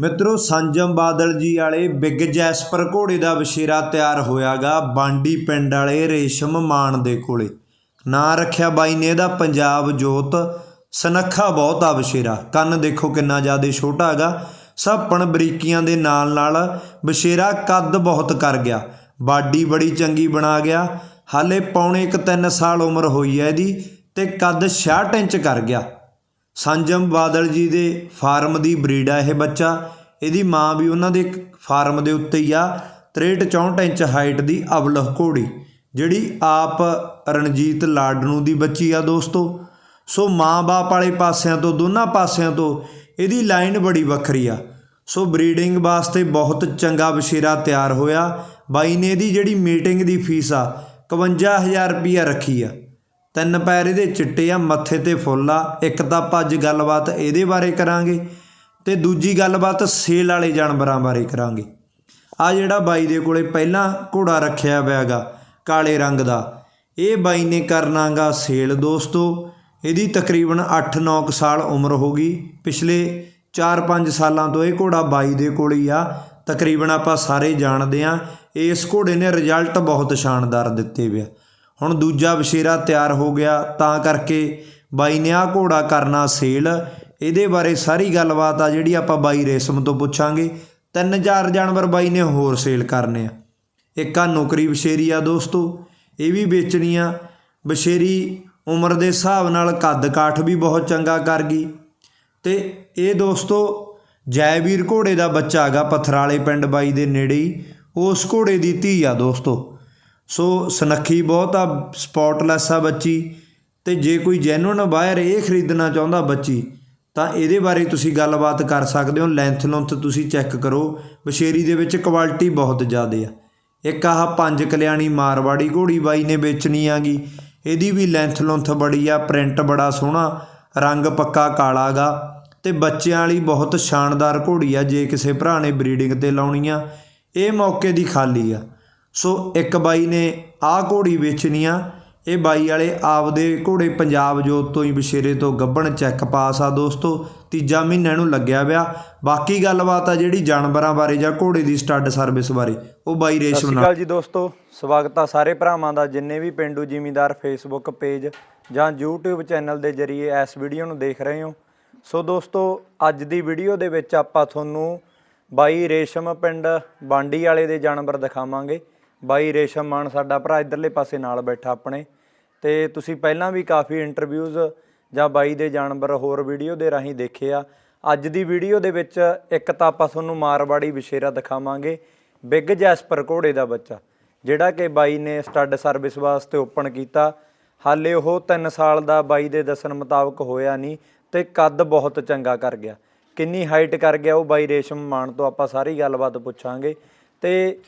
ਮਿੱਤਰੋ, ਸੰਜਮ ਬਾਦਲ ਜੀ ਵਾਲੇ big Jasper ਘੋੜੇ ਦਾ ਵਸ਼ੇਰਾ ਤਿਆਰ ਹੋਇਆਗਾ ਬਾਂਡੀ ਪਿੰਡ ਵਾਲੇ ਰੇਸ਼ਮ ਮਾਨ ਦੇ ਕੋਲੇ। ਨਾਂ ਰੱਖਿਆ ਬਾਈ ਨੇ ਇਹਦਾ ਪੰਜਾਬ ਜੋਤ। ਸਨੱਖਾ ਬਹੁਤ ਆ ਵਸ਼ੇਰਾ ਕੰਨ ਦੇਖੋ ਕਿੰਨਾ ਜ਼ਿਆਦਾ ਛੋਟਾ ਹੈਗਾ। ਸੱਪਣ ਬਰੀਕੀਆਂ ਦੇ ਨਾਲ ਨਾਲ ਵਸ਼ੇਰਾ ਕੱਦ ਬਹੁਤ ਕਰ ਗਿਆ। ਬਾਡੀ ਬੜੀ ਚੰਗੀ ਬਣਾ ਗਿਆ। ਹਾਲੇ ਪੌਣੇ ਇੱਕ 3 ਸਾਲ ਉਮਰ ਹੋਈ ਹੈ ਇਹਦੀ ਤੇ ਕੱਦ 66 ਇੰਚ ਕਰ ਗਿਆ। ਸੰਜਮ ਬਾਦਲ ਜੀ ਦੇ ਫਾਰਮ ਦੀ ਬਰੀਡ ਆ ਇਹ ਬੱਚਾ। ਇਹਦੀ ਮਾਂ ਵੀ ਉਹਨਾਂ ਦੇ ਫਾਰਮ ਦੇ ਉੱਤੇ ਹੀ ਆ। 63 64 ਇੰਚ ਹਾਈਟ ਦੀ ਅਬਲਹ ਘੋੜੀ, ਜਿਹੜੀ ਆਪ ਰਣਜੀਤ ਲਾਡਨੂ ਦੀ ਬੱਚੀ ਆ ਦੋਸਤੋ। ਸੋ ਮਾਂ-ਬਾਪ ਵਾਲੇ ਪਾਸਿਆਂ ਤੋਂ, ਦੋਨਾਂ ਪਾਸਿਆਂ ਤੋਂ ਇਹਦੀ ਲਾਈਨ ਬੜੀ ਵੱਖਰੀ ਆ। ਸੋ ਬਰੀਡਿੰਗ ਵਾਸਤੇ ਬਹੁਤ ਚੰਗਾ ਵਸ਼ੇਰਾ ਤਿਆਰ ਹੋਇਆ। ਬਾਈ ਨੇ ਇਹਦੀ ਜਿਹੜੀ ਮੀਟਿੰਗ ਦੀ ਫੀਸ ਆ 51000 ਰੁਪਈਆ ਰੱਖੀ ਆ। ਤਿੰਨ ਪੈਰ ਇਹਦੇ ਚਿੱਟੇ ਆ, ਮੱਥੇ ਤੇ ਫੁੱਲ ਆ। ਇੱਕ ਤਾਂ ਆਪਾਂ ਅੱਜ ਗੱਲਬਾਤ ਇਹਦੇ ਬਾਰੇ ਕਰਾਂਗੇ ਤੇ ਦੂਜੀ ਗੱਲਬਾਤ ਸੇਲ ਵਾਲੇ ਜਾਨਵਰਾਂ ਬਾਰੇ ਕਰਾਂਗੇ। ਆ ਜਿਹੜਾ ਬਾਈ ਦੇ ਕੋਲੇ ਪਹਿਲਾਂ ਘੋੜਾ ਰੱਖਿਆ ਹੋਇਆਗਾ ਕਾਲੇ ਰੰਗ ਦਾ, ਇਹ ਬਾਈ ਨੇ ਕਰਨਾਗਾ ਸੇਲ ਦੋਸਤੋ। ਇਹਦੀ ਤਕਰੀਬਨ 8-9 ਸਾਲ ਉਮਰ ਹੋ ਗਈ। ਪਿਛਲੇ 4-5 ਸਾਲਾਂ ਤੋਂ ਇਹ ਘੋੜਾ ਬਾਈ ਦੇ ਕੋਲ ਹੀ ਆ। ਤਕਰੀਬਨ ਆਪਾਂ ਸਾਰੇ ਜਾਣਦੇ ਆ, ਇਸ ਘੋੜੇ ਨੇ ਰਿਜ਼ਲਟ ਬਹੁਤ ਸ਼ਾਨਦਾਰ ਦਿੱਤੇ ਵਿਆ ਹੁਣ ਦੂਜਾ ਵਸ਼ੇਰਾ ਤਿਆਰ ਹੋ ਗਿਆ। ਤਾਂ ਕਰਕੇ ਬਾਈ ਨੇ ਆ ਘੋੜਾ ਕਰਨਾ ਸੇਲ। ਇਹਦੇ ਬਾਰੇ ਸਾਰੀ ਗੱਲਬਾਤ ਆ ਜਿਹੜੀ ਆਪਾਂ ਬਾਈ ਰੇਸ਼ਮ ਤੋਂ ਪੁੱਛਾਂਗੇ। ਤਿੰਨ ਚਾਰ ਜਾਨਵਰ ਬਾਈ ਨੇ ਹੋਰ ਸੇਲ ਕਰਨੇ ਆ। ਇੱਕ ਆ ਨੌਕਰੀ ਬਸ਼ੇਰੀ ਆ ਦੋਸਤੋ, ਇਹ ਵੀ ਵੇਚਣੀ ਆ। ਬਸ਼ੇਰੀ ਉਮਰ ਦੇ ਹਿਸਾਬ ਨਾਲ ਕੱਦ ਕਾਠ ਵੀ ਬਹੁਤ ਚੰਗਾ ਕਰ ਗਈ। ਤੇ ਇਹ ਦੋਸਤੋ, ਜੈਵੀਰ ਘੋੜੇ ਦਾ ਬੱਚਾ ਹੈਗਾ ਪਥਰਾਲੇ ਪਿੰਡ ਬਾਈ ਦੇ ਨੇੜੇ ਹੀ। ਉਸ ਘੋੜੇ ਦੀ ਧੀ ਆ ਦੋਸਤੋ। ਸੋ ਸਨੱਖੀ ਬਹੁਤ ਆ ਸਪੌਟਲੈਸ ਆ ਬੱਚੀ। ਤੇ ਜੇ ਕੋਈ ਜੈਨੂਨ ਬਾਹਰ ਇਹ ਖਰੀਦਣਾ ਚਾਹੁੰਦਾ ਬੱਚੀ, ਤਾਂ ਇਹਦੇ ਬਾਰੇ ਤੁਸੀਂ ਗੱਲਬਾਤ ਕਰ ਸਕਦੇ ਹੋ ਲੈਂਥ ਲੁੰਥ ਤੁਸੀਂ ਚੈੱਕ ਕਰੋ। ਬਸ਼ੇਰੀ ਦੇ ਵਿੱਚ ਕੁਆਲਿਟੀ ਬਹੁਤ ਜ਼ਿਆਦਾ ਆ। ਇੱਕ ਆਹ ਪੰਜ ਕਲਿਆਣੀ ਮਾਰਵਾੜੀ ਘੋੜੀ ਬਾਈ ਨੇ ਵੇਚਣੀ ਆਗੀ। ਇਹਦੀ ਵੀ ਲੈਂਥ ਲੁੰਥ ਬੜੀ ਆ ਪ੍ਰਿੰਟ ਬੜਾ ਸੋਹਣਾ, ਰੰਗ ਪੱਕਾ ਕਾਲਾ ਗਾ। ਤੇ ਬੱਚਿਆਂ ਵਾਲੀ ਬਹੁਤ ਸ਼ਾਨਦਾਰ ਘੋੜੀ ਆ, ਜੇ ਕਿਸੇ ਭਰਾ ਨੇ ਬਰੀਡਿੰਗ ਤੇ ਲਾਉਣੀ ਆ, ਇਹ ਮੌਕੇ ਦੀ ਖਾਲੀ ਆ। ਸੋ ਇੱਕ ਬਾਈ ਨੇ ਆਹ ਘੋੜੀ ਵੇਚਣੀ ਆ। ਇਹ ਬਾਈ ਵਾਲੇ ਆਪਦੇ ਘੋੜੇ ਪੰਜਾਬ ਜੋਤ ਤੋਂ ਹੀ ਬਸ਼ੇਰੇ ਤੋਂ ਗੱਬਣ ਚੈੱਕ ਪਾਸ ਆ ਦੋਸਤੋ। ਤੀਜਾ ਮਹੀਨਾ ਇਹਨੂੰ ਲੱਗਿਆ ਵਿਆ ਬਾਕੀ ਗੱਲਬਾਤ ਆ ਜਿਹੜੀ ਜਾਨਵਰਾਂ ਬਾਰੇ ਜਾਂ ਘੋੜੇ ਦੀ ਸਟੱਡ ਸਰਵਿਸ ਬਾਰੇ। ਉਹ ਬਾਈ ਸਤਿ ਰੇਸ਼ਮ ਸ਼੍ਰੀ ਨਾਲ। ਅਕਾਲ ਜੀ ਦੋਸਤੋ। ਸਵਾਗਤ ਆ ਸਾਰੇ ਭਰਾਵਾਂ ਦਾ ਜਿੰਨੇ ਵੀ ਪਿੰਡੂ ਜ਼ਿਮੀਂਦਾਰ ਫੇਸਬੁੱਕ ਪੇਜ ਜਾਂ YouTube ਚੈਨਲ ਦੇ ਜਰੀਏ ਇਸ ਵੀਡੀਓ ਨੂੰ ਦੇਖ ਰਹੇ ਹੋ। ਸੋ ਦੋਸਤੋ ਅੱਜ ਦੀ ਵੀਡੀਓ ਦੇ ਵਿੱਚ ਆਪਾਂ ਤੁਹਾਨੂੰ ਬਾਈ ਰੇਸ਼ਮ ਪਿੰਡ ਬਾਂਡੀ ਵਾਲੇ ਦੇ ਜਾਨਵਰ ਦਿਖਾਵਾਂਗੇ। ਬਾਈ ਰੇਸ਼ਮ ਮਾਨ ਸਾਡਾ ਭਰਾ ਇਧਰਲੇ ਪਾਸੇ ਨਾਲ ਬੈਠਾ ਆਪਣੇ। ਤੇ ਤੁਸੀਂ ਪਹਿਲਾਂ ਵੀ ਕਾਫੀ ਇੰਟਰਵਿਊਜ਼ ਜਾਂ ਬਾਈ ਦੇ ਜਾਨਵਰ ਹੋਰ ਵੀਡੀਓ ਦੇ ਰਾਹੀਂ ਦੇਖੇ ਆ। ਅੱਜ ਦੀ ਵੀਡੀਓ ਦੇ ਵਿੱਚ ਇੱਕ ਤਾਂ ਆਪਾਂ ਤੁਹਾਨੂੰ ਮਾਰਵਾੜੀ ਵਿਸ਼ੇਰਾ ਦਿਖਾਵਾਂਗੇ। ਬਿੱਗ ਜੈਸਪਰ ਘੋੜੇ ਦਾ ਬੱਚਾ, ਜਿਹੜਾ ਕਿ ਬਾਈ ਨੇ ਸਟੱਡ ਸਰਵਿਸ ਵਾਸਤੇ ਓਪਨ ਕੀਤਾ। ਹਾਲੇ ਉਹ 3 ਸਾਲ ਦਾ ਬਾਈ ਦੇ ਦੱਸਣ ਮੁਤਾਬਕ ਹੋਇਆ ਨਹੀਂ ਤੇ ਕੱਦ ਬਹੁਤ ਚੰਗਾ ਕਰ ਗਿਆ। ਕਿੰਨੀ ਹਾਈਟ ਕਰ ਗਿਆ ਉਹ ਬਾਈ ਰੇਸ਼ਮ ਮਾਨ ਤੋਂ ਆਪਾਂ ਸਾਰੀ ਗੱਲਬਾਤ ਪੁੱਛਾਂਗੇ। ਤੇ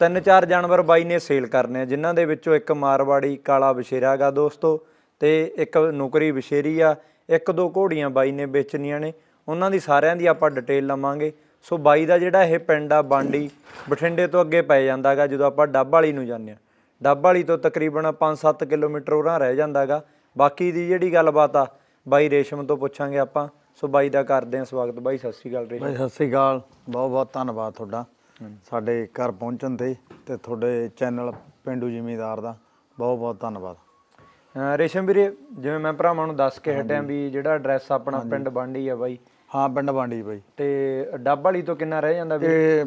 ਤਿੰਨ ਚਾਰ ਜਾਨਵਰ ਬਾਈ ਨੇ ਸੇਲ ਕਰਨੇ ਆ, ਜਿਨ੍ਹਾਂ ਦੇ ਵਿੱਚੋਂ ਇੱਕ ਮਾਰਵਾੜੀ ਕਾਲਾ ਵਿਸ਼ੇਰਾ ਗਾ ਦੋਸਤੋ ਤੇ ਇੱਕ ਨੁਕਰੀ ਵਿਸ਼ੇਰੀ ਆ। ਇੱਕ ਦੋ ਘੋੜੀਆਂ ਬਾਈ ਨੇ ਵੇਚਣੀਆਂ ਨੇ, ਉਹਨਾਂ ਦੀ ਸਾਰਿਆਂ ਦੀ ਆਪਾਂ ਡਿਟੇਲ ਲਵਾਂਗੇ। ਸੋ ਬਾਈ ਦਾ ਜਿਹੜਾ ਇਹ ਪਿੰਡ ਆ ਬਾਂਡੀ, ਬਠਿੰਡੇ ਤੋਂ ਅੱਗੇ ਪੈ ਜਾਂਦਾਗਾ ਜਦੋਂ ਆਪਾਂ ਡੱਬ ਵਾਲੀ ਨੂੰ ਜਾਂਦੇ ਆ ਡੱਬ ਵਾਲੀ ਤੋਂ ਤਕਰੀਬਨ 5-7 ਕਿਲੋਮੀਟਰ ਉਰਾਂ ਰਹਿ ਜਾਂਦਾਗਾ ਬਾਕੀ ਦੀ ਜਿਹੜੀ ਗੱਲਬਾਤ ਆ, ਬਾਈ ਰੇਸ਼ਮ ਤੋਂ ਪੁੱਛਾਂਗੇ ਆਪਾਂ। ਸੋ ਬਾਈ ਦਾ ਕਰਦੇ ਆ ਸਵਾਗਤ। ਬਾਈ, ਸਤਿ ਸ਼੍ਰੀ ਅਕਾਲ ਰੇਸ਼ਮ। ਭਾਈ ਸਤਿ ਸ੍ਰੀ ਅਕਾਲ। ਬਹੁਤ ਬਹੁਤ ਧੰਨਵਾਦ ਤੁਹਾਡਾ। ਸਾਡੇ ਘਰ ਪਹੁੰਚਣ ਤੇ ਤੇ ਤੁਹਾਡੇ ਚੈਨਲ ਪਿੰਡੂ ਜ਼ਿਮੀਦਾਰ ਦਾ ਬਹੁਤ ਬਹੁਤ ਧੰਨਵਾਦ। ਰੇਸ਼ਮ ਵੀਰੇ ਜਿਵੇਂ ਮੈਂ ਭਰਾਵਾਂ ਨੂੰ ਦੱਸ ਕੇ ਹਟਿਆ ਵੀ ਜਿਹੜਾ ਐਡਰੈਸ ਆਪਣਾ ਪਿੰਡ ਬਾਂਡੀ ਆ ਬਾਈ। ਹਾਂ ਪਿੰਡ ਬਾਂਡੀ ਬਾਈ। ਤੇ ਡੱਬ ਵਾਲੀ ਤੋਂ ਕਿੰਨਾ ਰਹਿ ਜਾਂਦਾ ਵੀ ਤੇ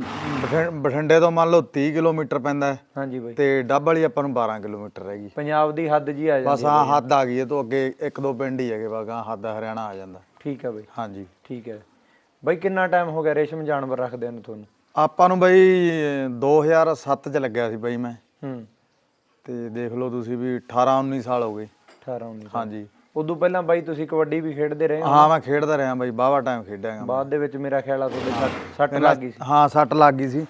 ਬਠਿੰਡੇ ਤੋਂ ਮੰਨ ਲਓ 30 ਕਿਲੋਮੀਟਰ ਪੈਂਦਾ ਹੈ। ਹਾਂਜੀ ਬਾਈ। ਤੇ ਡੱਬ ਵਾਲੀ ਆਪਾਂ ਨੂੰ 12 ਕਿਲੋਮੀਟਰ ਰਹਿ ਗਈ। ਪੰਜਾਬ ਦੀ ਹੱਦ ਜੀ ਆ ਬਸ ਜਾਂਦੀ ਆ ਹੱਦ ਆ ਗਈ ਇਹ ਤੋਂ ਅੱਗੇ ਇੱਕ ਦੋ ਪਿੰਡ ਹੀ ਹੈਗੇ ਬਾਗਾ ਹੱਦ ਹਰਿਆਣਾ ਆ ਜਾਂਦਾ। ਠੀਕ ਹੈ ਬਾਈ। ਹਾਂਜੀ। ਠੀਕ ਹੈ। ਬਾਈ ਕਿੰਨਾ ਟਾਈਮ ਹੋ ਗਿਆ ਰੇਸ਼ਮ ਜਾਨਵਰ ਰੱਖਦੇ ਨੂੰ ਤੁਹਾਨੂੰ? ਆਪਾਂ ਨੂੰ ਬਾਈ 2007 ਚ ਲੱਗਿਆ ਸੀ ਬਾਈ ਮੈਂ। ਹੂੰ। ਤੇ ਦੇਖ ਲਓ ਤੁਸੀਂ ਵੀ 18 19 ਸਾਲ ਹੋ ਗਏ। 18 19 ਹਾਂਜੀ। ਉਦੋਂ ਪਹਿਲਾਂ ਬਾਈ ਤੁਸੀਂ ਕਬੱਡੀ ਵੀ ਖੇਡਦੇ ਰਹੇ ਹੋ ਮੈਂ ਖੇਡਦਾ ਰਿਹਾ ਬਾਈ ਬਾਵਾ ਟਾਈਮ ਖੇਡਿਆਗਾ ਬਾਅਦ ਦੇ ਵਿੱਚ ਮੇਰਾ ਖਿਆਲ ਆ ਤੁਹਾਡੇ ਸੱਟ- ਸੱਟ ਲੱਗ ਗਈ ਸੀ। ਹਾਂ ਸੱਟ ਲੱਗ ਗਈ ਸੀ।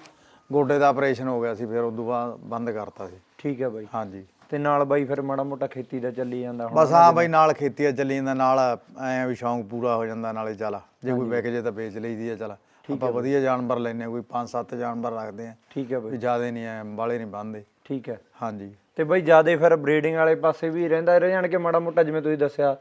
ਗੋਡੇ ਦਾ ਆਪਰੇਸ਼ਨ ਹੋ ਗਿਆ ਸੀ ਫਿਰ ਉਦੋਂ ਬਾਅਦ ਬੰਦ ਕਰਤਾ ਸੀ। ਠੀਕ ਹੈ ਬਾਈ। ਹਾਂਜੀ। ਤੇ ਨਾਲ ਬਾਈ ਫਿਰ ਮਾੜਾ ਮੋਟਾ ਖੇਤੀ ਦਾ ਚੱਲੀ ਜਾਂਦਾ ਹੁਣ ਬਸ ਹਾਂ ਬਾਈ ਨਾਲ। ਖੇਤੀ ਆ ਚੱਲੀ ਜਾਂਦਾ ਨਾਲ ਐ ਵੀ ਸ਼ੌਂਕ ਪੂਰਾ ਹੋ ਜਾਂਦਾ ਨਾਲੇ ਚੱਲ ਜੇ ਕੋਈ ਵਿਕ ਜੇ ਤਾਂ ਵੇਚ ਲਈਦੀ ਆ ਚੱਲ। ਆਪਾਂ ਵਧੀਆ ਜਾਨਵਰ ਲੈਨੇ ਕੋਈ 5-7 ਜਾਨਵਰ ਰੱਖਦੇ ਆ ਠੀਕ ਹੈ ਬਾਈ। ਜ਼ਿਆਦੇ ਨਹੀਂ ਐ ਬਾਲੇ ਨਹੀਂ ਬੰਨਦੇ ਠੀਕ ਹੈ। ਹਾਂਜੀ। ਤੇ ਬਾਈ ਜਿਆਦੇ ਫਿਰ ਬਰੀਡਿੰਗ ਵਾਲੇ ਪਾਸੇ ਵੀ ਰਹਿੰਦਾ ਰਹਿ ਜਾਣ ਕੇ ਮਾੜਾ ਮੋਟਾ ਜਿਵੇਂ ਤੁਸੀਂ ਦੱਸਿਆ।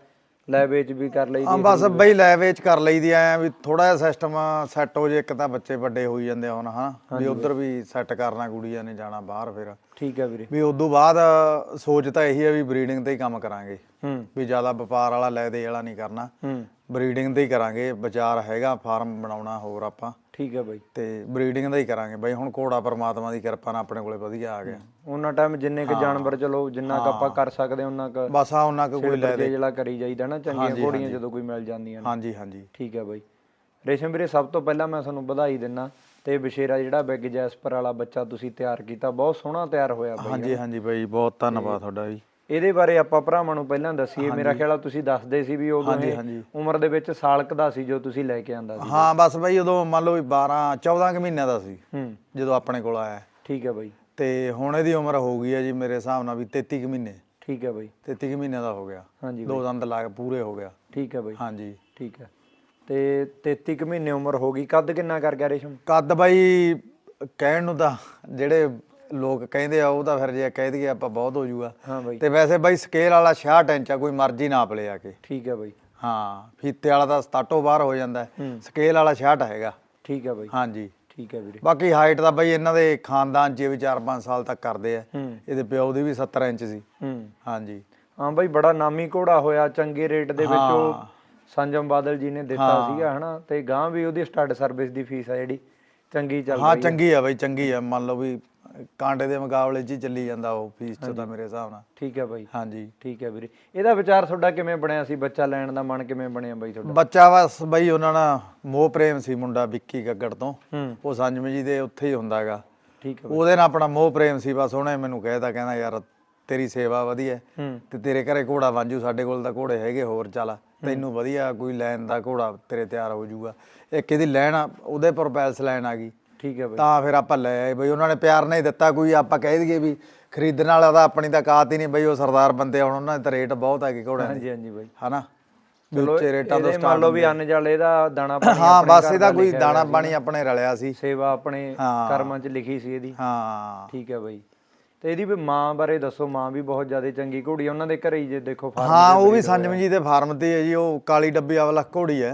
ਲੈ ਵੇਚ ਵੀ ਕਰ ਲਈ ਆ ਬਸ ਬਈ ਲੈ ਵੇਚ ਕਰ ਲਈਦੀ ਐ ਵੀ ਥੋੜਾ ਜਿਹਾ ਸਿਸਟਮ ਸੈੱਟ ਹੋ ਜੇ ਇੱਕ ਤਾਂ ਬੱਚੇ ਵੱਡੇ ਹੋਈ ਜਾਂਦੇ ਆ ਹੁਣ ਹਾਂ ਵੀ ਉਧਰ ਵੀ ਸੈੱਟ ਕਰਨਾ ਕੁੜੀਆਂ ਨੇ ਜਾਣਾ ਬਾਹਰ ਫਿਰ। ਠੀਕ ਹੈ ਵੀਰੇ। ਵੀ ਉਦੋਂ ਬਾਅਦ ਸੋਚ ਤਾਂ ਇਹੀ ਹੈ ਵੀ ਬਰੀਡਿੰਗ ਤੇ ਹੀ ਕੰਮ ਕਰਾਂਗੇ। ਹੂੰ। ਵੀ ਜ਼ਿਆਦਾ ਵਪਾਰ ਵਾਲਾ ਲੈ ਦੇ ਵਾਲਾ ਨਹੀਂ ਕਰਨਾ। ਹੂੰ। ਬਰੀਡਿੰਗ ਤੇ ਹੀ ਕਰਾਂਗੇ ਵਿਚਾਰ ਹੈਗਾ ਫਾਰਮ ਬਣਾਉਣਾ ਹੋਰ ਆਪਾਂ। ਠੀਕ ਹੈ ਬਾਈ। ਤੇ ਬਰੀਡਿੰਗ ਦਾ ਹੀ ਕਰਾਂਗੇ ਬਈ ਹੁਣ ਘੋੜਾ ਪਰਮਾਤਮਾ ਦੀ ਕਿਰਪਾ ਨਾਲ ਆਪਣੇ ਕੋਲੇ ਵਧੀਆ ਆ ਗਿਆ। ਉਹਨਾਂ ਟਾਈਮ ਜਿੰਨੇ ਕ ਜਾਨਵਰ ਚਲੋ ਜਿੰਨਾ ਕ ਆਪਾਂ ਕਰ ਸਕਦੇ ਉਹਨਾਂ ਕ ਬਸ ਆ ਉਹਨਾਂ ਕੋ ਕੋਈ ਲੈ ਦੇ। ਜਿਹੜਾ ਕਰੀ ਜਾਈਦਾ ਨਾ ਚੰਗੀਆਂ ਘੋੜੀਆਂ ਜਦੋਂ ਕੋਈ ਮਿਲ ਜਾਂਦੀਆਂ ਨੇ। ਹਾਂਜੀ ਹਾਂਜੀ। ਠੀਕ ਹੈ ਬਾਈ। ਰੇਸ਼ਮ ਵੀਰੇ ਸਭ ਤੋਂ ਪਹਿਲਾਂ ਮੈਂ ਤੁਹਾਨੂੰ ਵਧਾਈ ਦਿੰਨਾ ਤੇ ਬਸ਼ੇਰਾ ਜਿਹੜਾ ਬਿਗ ਜੈਸਪਰ ਵਾਲਾ ਬੱਚਾ ਤੁਸੀਂ ਤਿਆਰ ਕੀਤਾ ਬਹੁਤ ਸੋਹਣਾ ਤਿਆਰ ਹੋਇਆ ਬਾਈ। ਹਾਂਜੀ ਹਾਂਜੀ ਬਈ ਬਹੁਤ ਧੰਨਵਾਦ ਤੁਹਾਡਾ ਜੀ ਇਹਦੇ ਬਾਰੇ ਆਪਾਂ ਭਰਾਵਾਂ ਨੂੰ ਪਹਿਲਾਂ ਦੱਸੀਏ। ਮੇਰਾ ਖਿਆਲ ਆ ਤੁਸੀਂ ਦੱਸਦੇ ਸੀ ਵੀ ਉਦੋਂ ਇਹ। ਉਮਰ ਦੇ ਵਿੱਚ ਸਾਲਕ ਦਾ ਸੀ ਜੋ ਤੁਸੀਂ ਲੈ ਕੇ ਆਂਦਾ ਸੀ। ਹਾਂ ਬਸ ਬਈ ਉਦੋਂ ਮੰਨ ਲਓ ਵੀ 12 14 ਕੁ ਮਹੀਨਿਆਂ ਦਾ ਸੀ ਜਦੋਂ ਆਪਣੇ ਕੋਲ ਆਇਆ। ਠੀਕ ਹੈ ਬਾਈ। ਤੇ ਹੁਣ ਇਹਦੀ ਉਮਰ ਹੋ ਗਈ ਹੈ ਜੀ ਮੇਰੇ ਹਿਸਾਬ ਨਾਲ ਵੀ 33 ਕੁ ਮਹੀਨੇ। ਠੀਕ ਹੈ ਬਾਈ। 33 ਕੁ ਮਹੀਨਿਆਂ ਦਾ ਹੋ ਗਿਆ। ਹਾਂਜੀ ਦੋ ਦੰਦ ਲਾ ਕੇ ਪੂਰੇ ਹੋ ਗਿਆ। ਠੀਕ ਹੈ ਬਾਈ। ਹਾਂਜੀ। ਠੀਕ ਹੈ ਤੇ 33 ਕੁ ਮਹੀਨੇ ਉਮਰ ਹੋ ਗਈ। ਕੱਦ ਕਿੰਨਾ ਕਰ ਗਿਆ ਰੇਸ਼ਮ? ਕੱਦ ਬਾਈ ਕਹਿਣ ਨੂੰ ਤਾਂ ਜਿਹੜੇ ਲੋਕ ਕਹਿੰਦੇ ਆ ਉਹ ਤਾਂ ਫਿਰ ਜੇ ਕਹਿ ਦਈਏ ਆਪਾਂ ਬਹੁਤ ਹੋ ਜਾਊਗਾ ਹਾਂ ਬਾਈ। ਤੇ ਵੈਸੇ ਬਾਈ ਸਕੇਲ ਵਾਲਾ 66 ਇੰਚ ਆ ਕੋਈ ਮਰਜ਼ੀ ਨਾਪ ਲਿਆ ਕੇ। ਠੀਕ ਹੈ ਬਾਈ। ਹਾਂ ਫੀਤੇ ਵਾਲਾ ਤਾਂ 67 ਬਾਹਰ ਹੋ ਜਾਂਦਾ ਸਕੇਲ ਵਾਲਾ 66 ਹੈਗਾ। ਠੀਕ ਹੈ ਬਾਈ। ਹਾਂਜੀ। ਠੀਕ ਹੈ ਵੀਰੇ। ਬਾਕੀ ਹਾਈਟ ਦਾ ਬਾਈ ਇਹਨਾਂ ਦੇ ਖਾਨਦਾਨ 'ਚ ਵੀ 4-5 ਸਾਲ ਤੱਕ ਕਰਦੇ ਆ। ਇਹਦੇ ਪਿਓ ਦੀ ਵੀ 70 ਇੰਚ ਸੀ। ਹਾਂਜੀ। ਹਾਂ ਬਾਈ ਬੜਾ ਨਾਮੀ ਘੋੜਾ ਹੋਇਆ ਚੰਗੇ ਰੇਟ ਦੇ ਵਿੱਚ ਉਹ ਸੰਜਮ ਬਾਦਲ ਜੀ ਨੇ ਦਿੱਤਾ ਸੀਗਾ ਹਨਾ। ਤੇ ਗਾਂ ਵੀ ਉਹਦੀ ਸਟੱਡ ਸਰਵਿਸ ਦੀ ਫੀਸ ਆ ਜਿਹੜੀ। ਚੰਗੀ ਚੱਲ ਹਾਂ ਚੰਗੀ ਆ ਬਾਈ ਚੰਗੀ ਆ। ਮੰਨ ਲਓ ਵੀ ਕਾਂਟੇ ਦੇ ਮੁਕਾਬਲੇ 'ਚ ਹੀ ਚੱਲੀ ਜਾਂਦਾ ਉਹ ਫੀਸ 'ਚ ਤਾਂ ਮੇਰੇ ਹਿਸਾਬ ਨਾਲ। ਠੀਕ ਹੈ ਬਾਈ। ਹਾਂਜੀ। ਠੀਕ ਹੈ ਵੀਰੇ। ਇਹਦਾ ਵਿਚਾਰ ਤੁਹਾਡਾ ਕਿਵੇਂ ਬਣਿਆ ਸੀ? ਬੱਚਾ ਲੈਣ ਦਾ ਮਨ ਕਿਵੇਂ ਬਣਿਆ ਬਾਈ ਤੁਹਾਡਾ? ਬੱਚਾ ਬਸ ਬਈ ਉਹਨਾਂ ਨਾਲ ਮੋਹ ਪ੍ਰੇਮ ਸੀ ਮੁੰਡਾ ਵਿੱਕੀ ਗੱਗੜ ਤੋਂ। ਹੂੰ। ਉਹ ਸੰਜਮ ਜੀ ਦੇ ਉੱਥੇ ਹੀ ਹੁੰਦਾਗਾ ਠੀਕ ਹੈ ਉਹਦੇ ਨਾਲ ਆਪਣਾ ਮੋਹ ਪ੍ਰੇਮ ਸੀ ਬਸ ਉਹਨੇ ਮੈਨੂੰ ਕਹਿਤਾ ਕਹਿੰਦਾ ਯਾਰ ਤੇਰੀ ਸੇਵਾ ਵਧੀਆ ਹੈ ਹੂੰ। ਤੇ ਤੇਰੇ ਘਰੇ ਘੋੜਾ ਵਾਂਝੂ ਸਾਡੇ ਕੋਲ ਤਾਂ ਘੋੜੇ ਹੈਗੇ ਹੋਰ ਚੱਲ। ਤੈਨੂੰ ਵਧੀਆ ਕੋਈ ਲੈਣ ਦਾ ਘੋੜਾ ਤੇਰੇ ਤਿਆਰ ਹੋ ਜਾਊਗਾ। ਇੱਕ ਇਹਦੀ ਲੈਣ ਆ, ਉਹਦੇ ਪਰ ਪੈਲਸ ਲੈਣ ਆ ਗਈ। ਠੀਕ ਹੈ ਬਾਈ। ਤਾਂ ਫਿਰ ਆਪਾਂ ਲੈ ਆਏ ਬਈ ਉਹਨਾਂ ਨੇ ਪਿਆਰ ਨਹੀਂ ਦਿੱਤਾ ਕੋਈ ਆਪਾਂ ਕਹਿ ਦਈਏ ਵੀ ਖਰੀਦਣ ਵਾਲਾ ਤਾਂ ਆਪਣੀ ਤਾਂ ਕਾਤ ਹੀ ਨਹੀਂ ਬਈ ਉਹ ਸਰਦਾਰ ਬੰਦੇ ਹੁਣ ਉਹਨਾਂ ਦੇ ਤਾਂ ਰੇਟ ਬਹੁਤ ਹੈਗੇ ਘੋੜਿਆਂ ਦੇ। ਹਾਂਜੀ ਹਾਂਜੀ ਬਾਈ। ਹਨਾ? ਉੱਚੇ ਰੇਟਾਂ ਤੋਂ ਇਹਦੇ ਮੰਨ ਲਓ ਵੀ ਅੰਨ ਜਲ ਇਹਦਾ ਦਾਣਾ ਪਾਣੀ ਹਾਂ ਬਸ ਇਹਦਾ ਕੋਈ ਦਾਣਾ ਪਾਣੀ ਆਪਣੇ ਰਲਿਆ ਸੀ। ਸੇਵਾ ਆਪਣੇ। ਕਰਮਾਂ 'ਚ ਲਿਖੀ ਸੀ ਇਹਦੀ। ਹਾਂ। ਠੀਕ ਹੈ ਬਾਈ। ਤੇ ਇਹਦੀ ਵੀ ਮਾਂ ਬਾਰੇ ਦੱਸੋ ਮਾਂ ਵੀ ਬਹੁਤ ਜ਼ਿਆਦਾ ਚੰਗੀ ਘੋੜੀ ਆ। ਉਹਨਾਂ ਦੇ ਘਰੇ ਹੀ ਜੇ ਦੇਖੋ ਫਾਰਮ ਹਾਂ ਉਹ ਵੀ ਸੰਜਮ ਜੀ ਦੇ ਫਾਰਮ ਤੇ ਹੈ ਜੀ ਉਹ ਕਾਲੀ ਡੱਬੀ ਵਾਲਾ ਘੋੜੀ ਹੈ।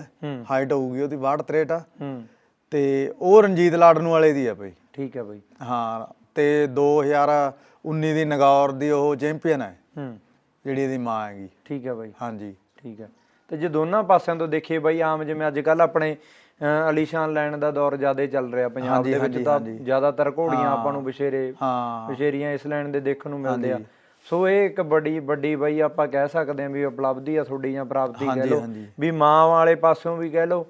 ਹਾਈਟ ਹੋਊਗੀ ਉਹਦੀ 62 63 ਆ। ਹੂੰ। ਤੇ ਉਹ ਰਣਜੀਤ ਲਾਡਨੂ ਵਾਲੇ ਦੀ ਹੈ ਬਈ। ਠੀਕ ਹੈ ਬਾਈ। ਹਾਂ ਤੇ 2019 ਦੀ ਨਗੌਰ ਦੀ ਉਹ ਚੈਂਪੀਅਨ ਹੈ। ਹੂੰ। ਜਿਹੜੀ ਇਹਦੀ ਮਾਂ ਹੈਗੀ। ਠੀਕ ਹੈ ਬਾਈ। ਹਾਂਜੀ। ਠੀਕ ਹੈ ਤੇ ਜੇ ਦੋਨਾਂ ਪਾਸਿਆਂ ਤੋਂ ਦੇਖੀਏ ਬਾਈ ਆਮ ਜਿਵੇਂ ਅੱਜ ਕੱਲ ਆਪਣੇ ਅਲੀਸ਼ਾਨ ਲੈਣ ਦਾ ਦੌਰ ਜ਼ਿਆਦਾ ਚੱਲ ਰਿਹਾ ਪੰਜਾਬ ਦੇ ਵਿੱਚ ਤਾਂ ਜ਼ਿਆਦਾਤਰ ਘੋੜੀਆਂ ਆਪਾਂ ਨੂੰ ਵਿਸ਼ੇਰੇ ਵਿਸ਼ੇਰੀਆਂ ਇਸ ਲੈਣ ਦੇ ਦੇਖਣ ਨੂੰ ਮਿਲਦੇ ਆ। ਸੋ ਇਹ ਇੱਕ ਬੜੀ ਵੱਡੀ ਬਈ ਆਪਾਂ ਕਹਿ ਸਕਦੇ ਹਾਂ ਵੀ ਉਪਲਬਧੀ ਆ ਤੁਹਾਡੀ ਜਾਂ ਪ੍ਰਾਪਤੀ ਕਹਿ ਲਓ। ਵੀ ਮਾਂ ਵਾਲੇ ਪਾਸਿਓਂ ਵੀ ਕਹਿ ਲਓ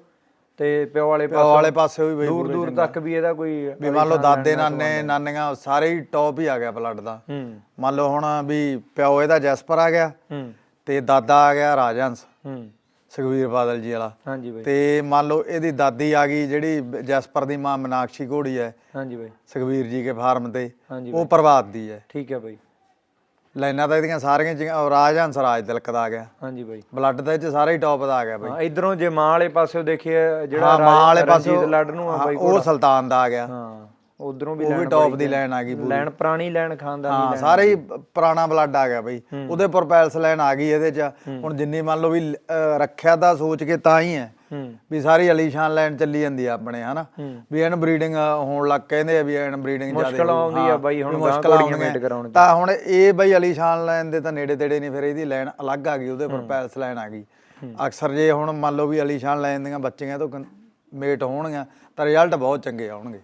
ਤੇ ਪਿਓ ਵਾਲੇ ਪਿਓ ਪਾਸਿਓਂ ਵਾਲੇ ਪਾਸੇ ਵੀ ਬਈ ਦੂਰ ਦੂਰ ਤੱਕ ਵੀ ਇਹਦਾ ਕੋਈ ਵੀ ਮੰਨ ਲਓ ਦਾਦੇ ਨਾਨੇ ਨਾਨੀਆਂ ਸਾਰੇ ਹੀ ਟੌਪ ਹੀ ਆ ਗਿਆ ਬਲੱਡ ਦਾ। ਮੰਨ ਲਓ ਹੁਣ ਵੀ ਪਿਓ ਇਹਦਾ ਜੈਸਪਰ ਆ ਗਿਆ ਤੇ ਦਾਦਾ ਆ ਗਿਆ ਰਾਜਹੰਸ। ਸੁਖਵੀਰ ਬਾਦਲ ਜੀ ਵਾਲਾ। ਹਾਂਜੀ ਬਾਈ। ਤੇ ਮੰਨ ਲਓ ਇਹਦੀ ਦਾਦੀ ਆ ਗਈ ਜਿਹੜੀ ਜੈਸਪਰ ਦੀ ਮਾਂ ਮਨਾਕਸ਼ੀ ਘੋੜੀ ਹੈ। ਹਾਂਜੀ ਬਾਈ। ਸੁਖਵੀਰ ਜੀ ਕੇ ਫਾਰਮ ਤੇ। ਉਹ ਪ੍ਰਭਾਤ ਦੀ ਹੈ। ਠੀਕ ਹੈ ਬਾਈ। ਲਾਈਨਾਂ ਤਾਂ ਇਹਦੀਆਂ ਸਾਰੀਆਂ ਜਿਹੀਆਂ- ਉਹ ਰਾਜਹੰਸ ਰਾਜ ਤਿਲਕ ਦਾ ਆ ਗਿਆ। ਹਾਂਜੀ ਬਾਈ। ਬਲੱਡ ਦੇ ਵਿੱਚ ਸਾਰੇ ਹੀ ਟੌਪ ਦਾ ਆ ਗਿਆ ਬਈ। ਹਾਂ ਇਧਰੋਂ ਜੇ ਮਾਂ ਵਾਲੇ ਪਾਸਿਓਂ ਦੇਖੀਏ ਜਿਹੜਾ ਹਾਂ ਮਾਂ ਵਾਲੇ ਰਾਜ- ਪਾਸੇ ਰਣਜੀਤ ਲੱਡ ਨੂੰ ਆ ਬਾਈ ਉਹ ਸੁਲਤਾਨ ਦਾ ਆ ਗਿਆ। ਹਾਂ। ਉਧਰੋਂ ਵੀ ਉਹ ਵੀ ਲੈਣ ਟੌਪ ਦੀ ਲਾਈਨ ਆ ਗਈ ਪੂਰੀ। ਲੈਣ ਪੁਰਾਣੀ ਲੈਣ ਖਾਨਦਾਨੀ ਹਾਂ ਸਾਰੇ ਹੀ ਪੁਰਾਣਾ ਬਲੱਡ ਆ ਗਿਆ ਬਈ। ਉਹਦੇ ਪਰ ਪੈਲਸ ਲਾਈਨ ਆ ਗਈ ਇਹਦੇ ਚ। ਹੁਣ ਜਿੰਨੀ ਮੰਨ ਲਓ ਵੀ ਰੱਖਿਆ ਦਾ ਸੋਚ ਕੇ ਤਾਂ ਹੀ ਹੈ। ਵੀ ਸਾਰੀ ਅਲੀਸ਼ਾਨ ਲਾਈਨ ਚੱਲੀ ਜਾਂਦੀ ਆ ਆਪਣੇ ਹਨਾ। ਵੀ ਐਨ ਬਰੀਡਿੰਗ ਹੋਣ ਲੱਗ ਕਹਿੰਦੇ ਆ ਵੀ ਐਨ ਬਰੀਡਿੰਗ ਜ਼ਿਆਦਾ ਮੁਸ਼ਕਲ ਆਉਂਦੀ ਆ ਬਾਈ ਹੁਣ ਮੁਸ਼ਕਲ ਮੇਟ ਕਰਾਉਣ। ਤਾਂ ਹੁਣ ਇਹ ਬਈ ਅਲੀਸ਼ਾਨ ਲਾਈਨ ਦੇ ਤਾਂ ਨੇੜੇ ਤੇੜੇ ਨਹੀਂ ਫਿਰ ਇਹਦੀ ਲਾਈਨ ਅਲੱਗ ਆ ਗਈ ਉਹਦੇ ਪਰ ਪੈਲਸ ਲਾਈਨ ਆ ਗਈ। ਅਕਸਰ ਜੇ ਹੁਣ ਮੰਨ ਲਓ ਵੀ ਅਲੀਸ਼ਾਨ ਲਾਈਨ ਦੀਆਂ ਬੱਚੀਆਂ ਤੋਂ ਮੇਟ ਹੋਣਗੀਆਂ ਤਾਂ ਰਿਜ਼ਲਟ ਬਹੁਤ ਚੰਗੇ ਆਉਣਗੇ।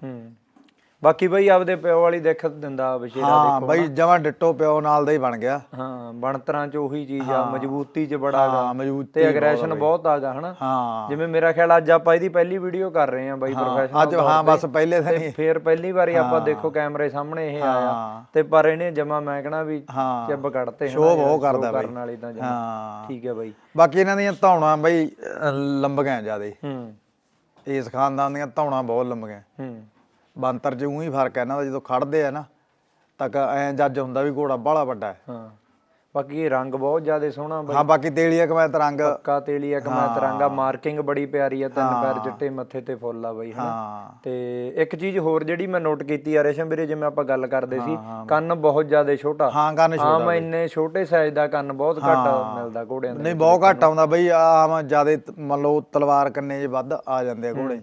ਬਾਕੀ ਬਾਈ ਆਪਦੇ ਪਿਓ ਵਾਲੀ ਦੇਖ ਦਿੰਦਾ ਵਿਸ਼ੇਰਾ ਹਾਂ ਬਈ ਜਮਾਂ ਡਿੱਟੋ ਪਿਓ ਨਾਲ ਦਾ ਹੀ ਬਣ ਗਿਆ। ਹਾਂ ਬਣਤਰਾਂ ਚ ਉਹੀ ਚੀਜ਼ ਆ ਮਜ਼ਬੂਤੀ ਚ ਬੜਾ ਹਾਂ ਮਜ਼ਬੂਤੀ ਤੇ ਐਗਰੈਸ਼ਨ ਬਹੁਤ ਆਗਾ ਹਨਾ। ਹਾਂ। ਜਿਵੇਂ ਮੇਰਾ ਖਿਆਲ ਅੱਜ ਆਪਾਂ ਇਹਦੀ ਪਹਿਲੀ ਵੀਡੀਓ ਕਰ ਰਹੇ ਆ ਬਾਈ ਪ੍ਰੋਫੈਸ਼ਨਲ ਅੱਜ ਹਾਂ ਬਸ ਪਹਿਲੇ ਤਾਂ ਨਹੀਂ ਫੇਰ ਪਹਿਲੀ ਵਾਰੀ ਆਪਾਂ ਦੇਖੋ ਕੈਮਰੇ ਸਾਹਮਣੇ ਇਹ ਆਇਆ। ਹਾਂ। ਤੇ ਪਰ ਇਹਨੇ ਜਮਾ ਮੈਂ ਕਹਣਾ ਵੀ ਹਾਂ। ਚੱਬ ਕੱਢਤੇ ਹਨਾ ਸ਼ੋਅ ਬਹੁਤ ਕਰਦਾ ਬਾਈ। ਕਰਨ ਵਾਲੀ ਤਾਂ ਜਮਾਂ। ਹਾਂ। ਠੀਕ ਹੈ ਬਾਈ। ਬਾਕੀ ਇਹਨਾਂ ਦੀਆਂ ਧੌਣਾਂ ਬਈ ਲੰਬੀਆਂ ਜਿਆਦੇ। ਹੂੰ। ਇਸ ਖਾਨਦਾਨ ਦੀਆਂ ਧੌਣਾਂ ਬਹੁਤ ਲੰਬੀਆਂ। ਹੂੰ। ਬੰਤਰ ਚ ਉਹੀ ਫ਼ਰਕ ਹੈ ਇਹਨਾਂ ਦਾ ਜਦੋਂ ਖੜਦੇ ਆ ਨਾ ਤਾਂ ਐ ਜੱਜ ਹੁੰਦਾ ਵੀ ਘੋੜਾ ਬਾਹਲਾ ਵੱਡਾ ਹੈ। ਹਾਂ। ਬਾਕੀ ਇਹ ਰੰਗ ਬਹੁਤ ਜ਼ਿਆਦਾ ਸੋਹਣਾ ਬਾਈ। ਹਾਂ ਬਾਕੀ ਤੇਲੀਆ ਕਮੈਤ ਰੰਗ। ਪੱਕਾ ਤੇਲੀਆ ਕਮੈਤ ਰੰਗਾ ਮਾਰਕਿੰਗ ਬੜੀ ਪਿਆਰੀ ਆ ਤਿੰਨ ਪੈਰ ਚਿੱਟੇ ਮੱਥੇ ਤੇ ਫੁੱਲ ਆ ਬਾਈ ਹਨਾ। ਹਾਂ। ਤੇ ਇੱਕ ਚੀਜ਼ ਹੋਰ ਜਿਹੜੀ ਮੈਂ ਨੋਟ ਕੀਤੀ ਆ ਰੇਸ਼ਮ ਵੀਰੇ ਜਿਵੇਂ ਆਪਾਂ ਗੱਲ ਕਰਦੇ ਸੀ ਕੰਨ ਬਹੁਤ ਜ਼ਿਆਦਾ ਛੋਟਾ। ਹਾਂ ਕੰਨ ਛੋਟਾ ਆਮ ਇੰਨੇ ਛੋਟੇ ਸਾਈਜ਼ ਦਾ ਕੰਨ ਬਹੁਤ ਘੱਟ ਮਿਲਦਾ ਘੋੜਿਆਂ ਦੇ ਨਹੀਂ ਬਹੁਤ ਘੱਟ ਆਉਂਦਾ ਬਈ ਆਮ ਜਿਆਦੇ ਮੰਨ ਲਓ ਤਲਵਾਰ ਕੰਨੇ ਜੇ ਵੱਧ ਆ ਜਾਂਦੇ ਆ ਘੋੜੇ।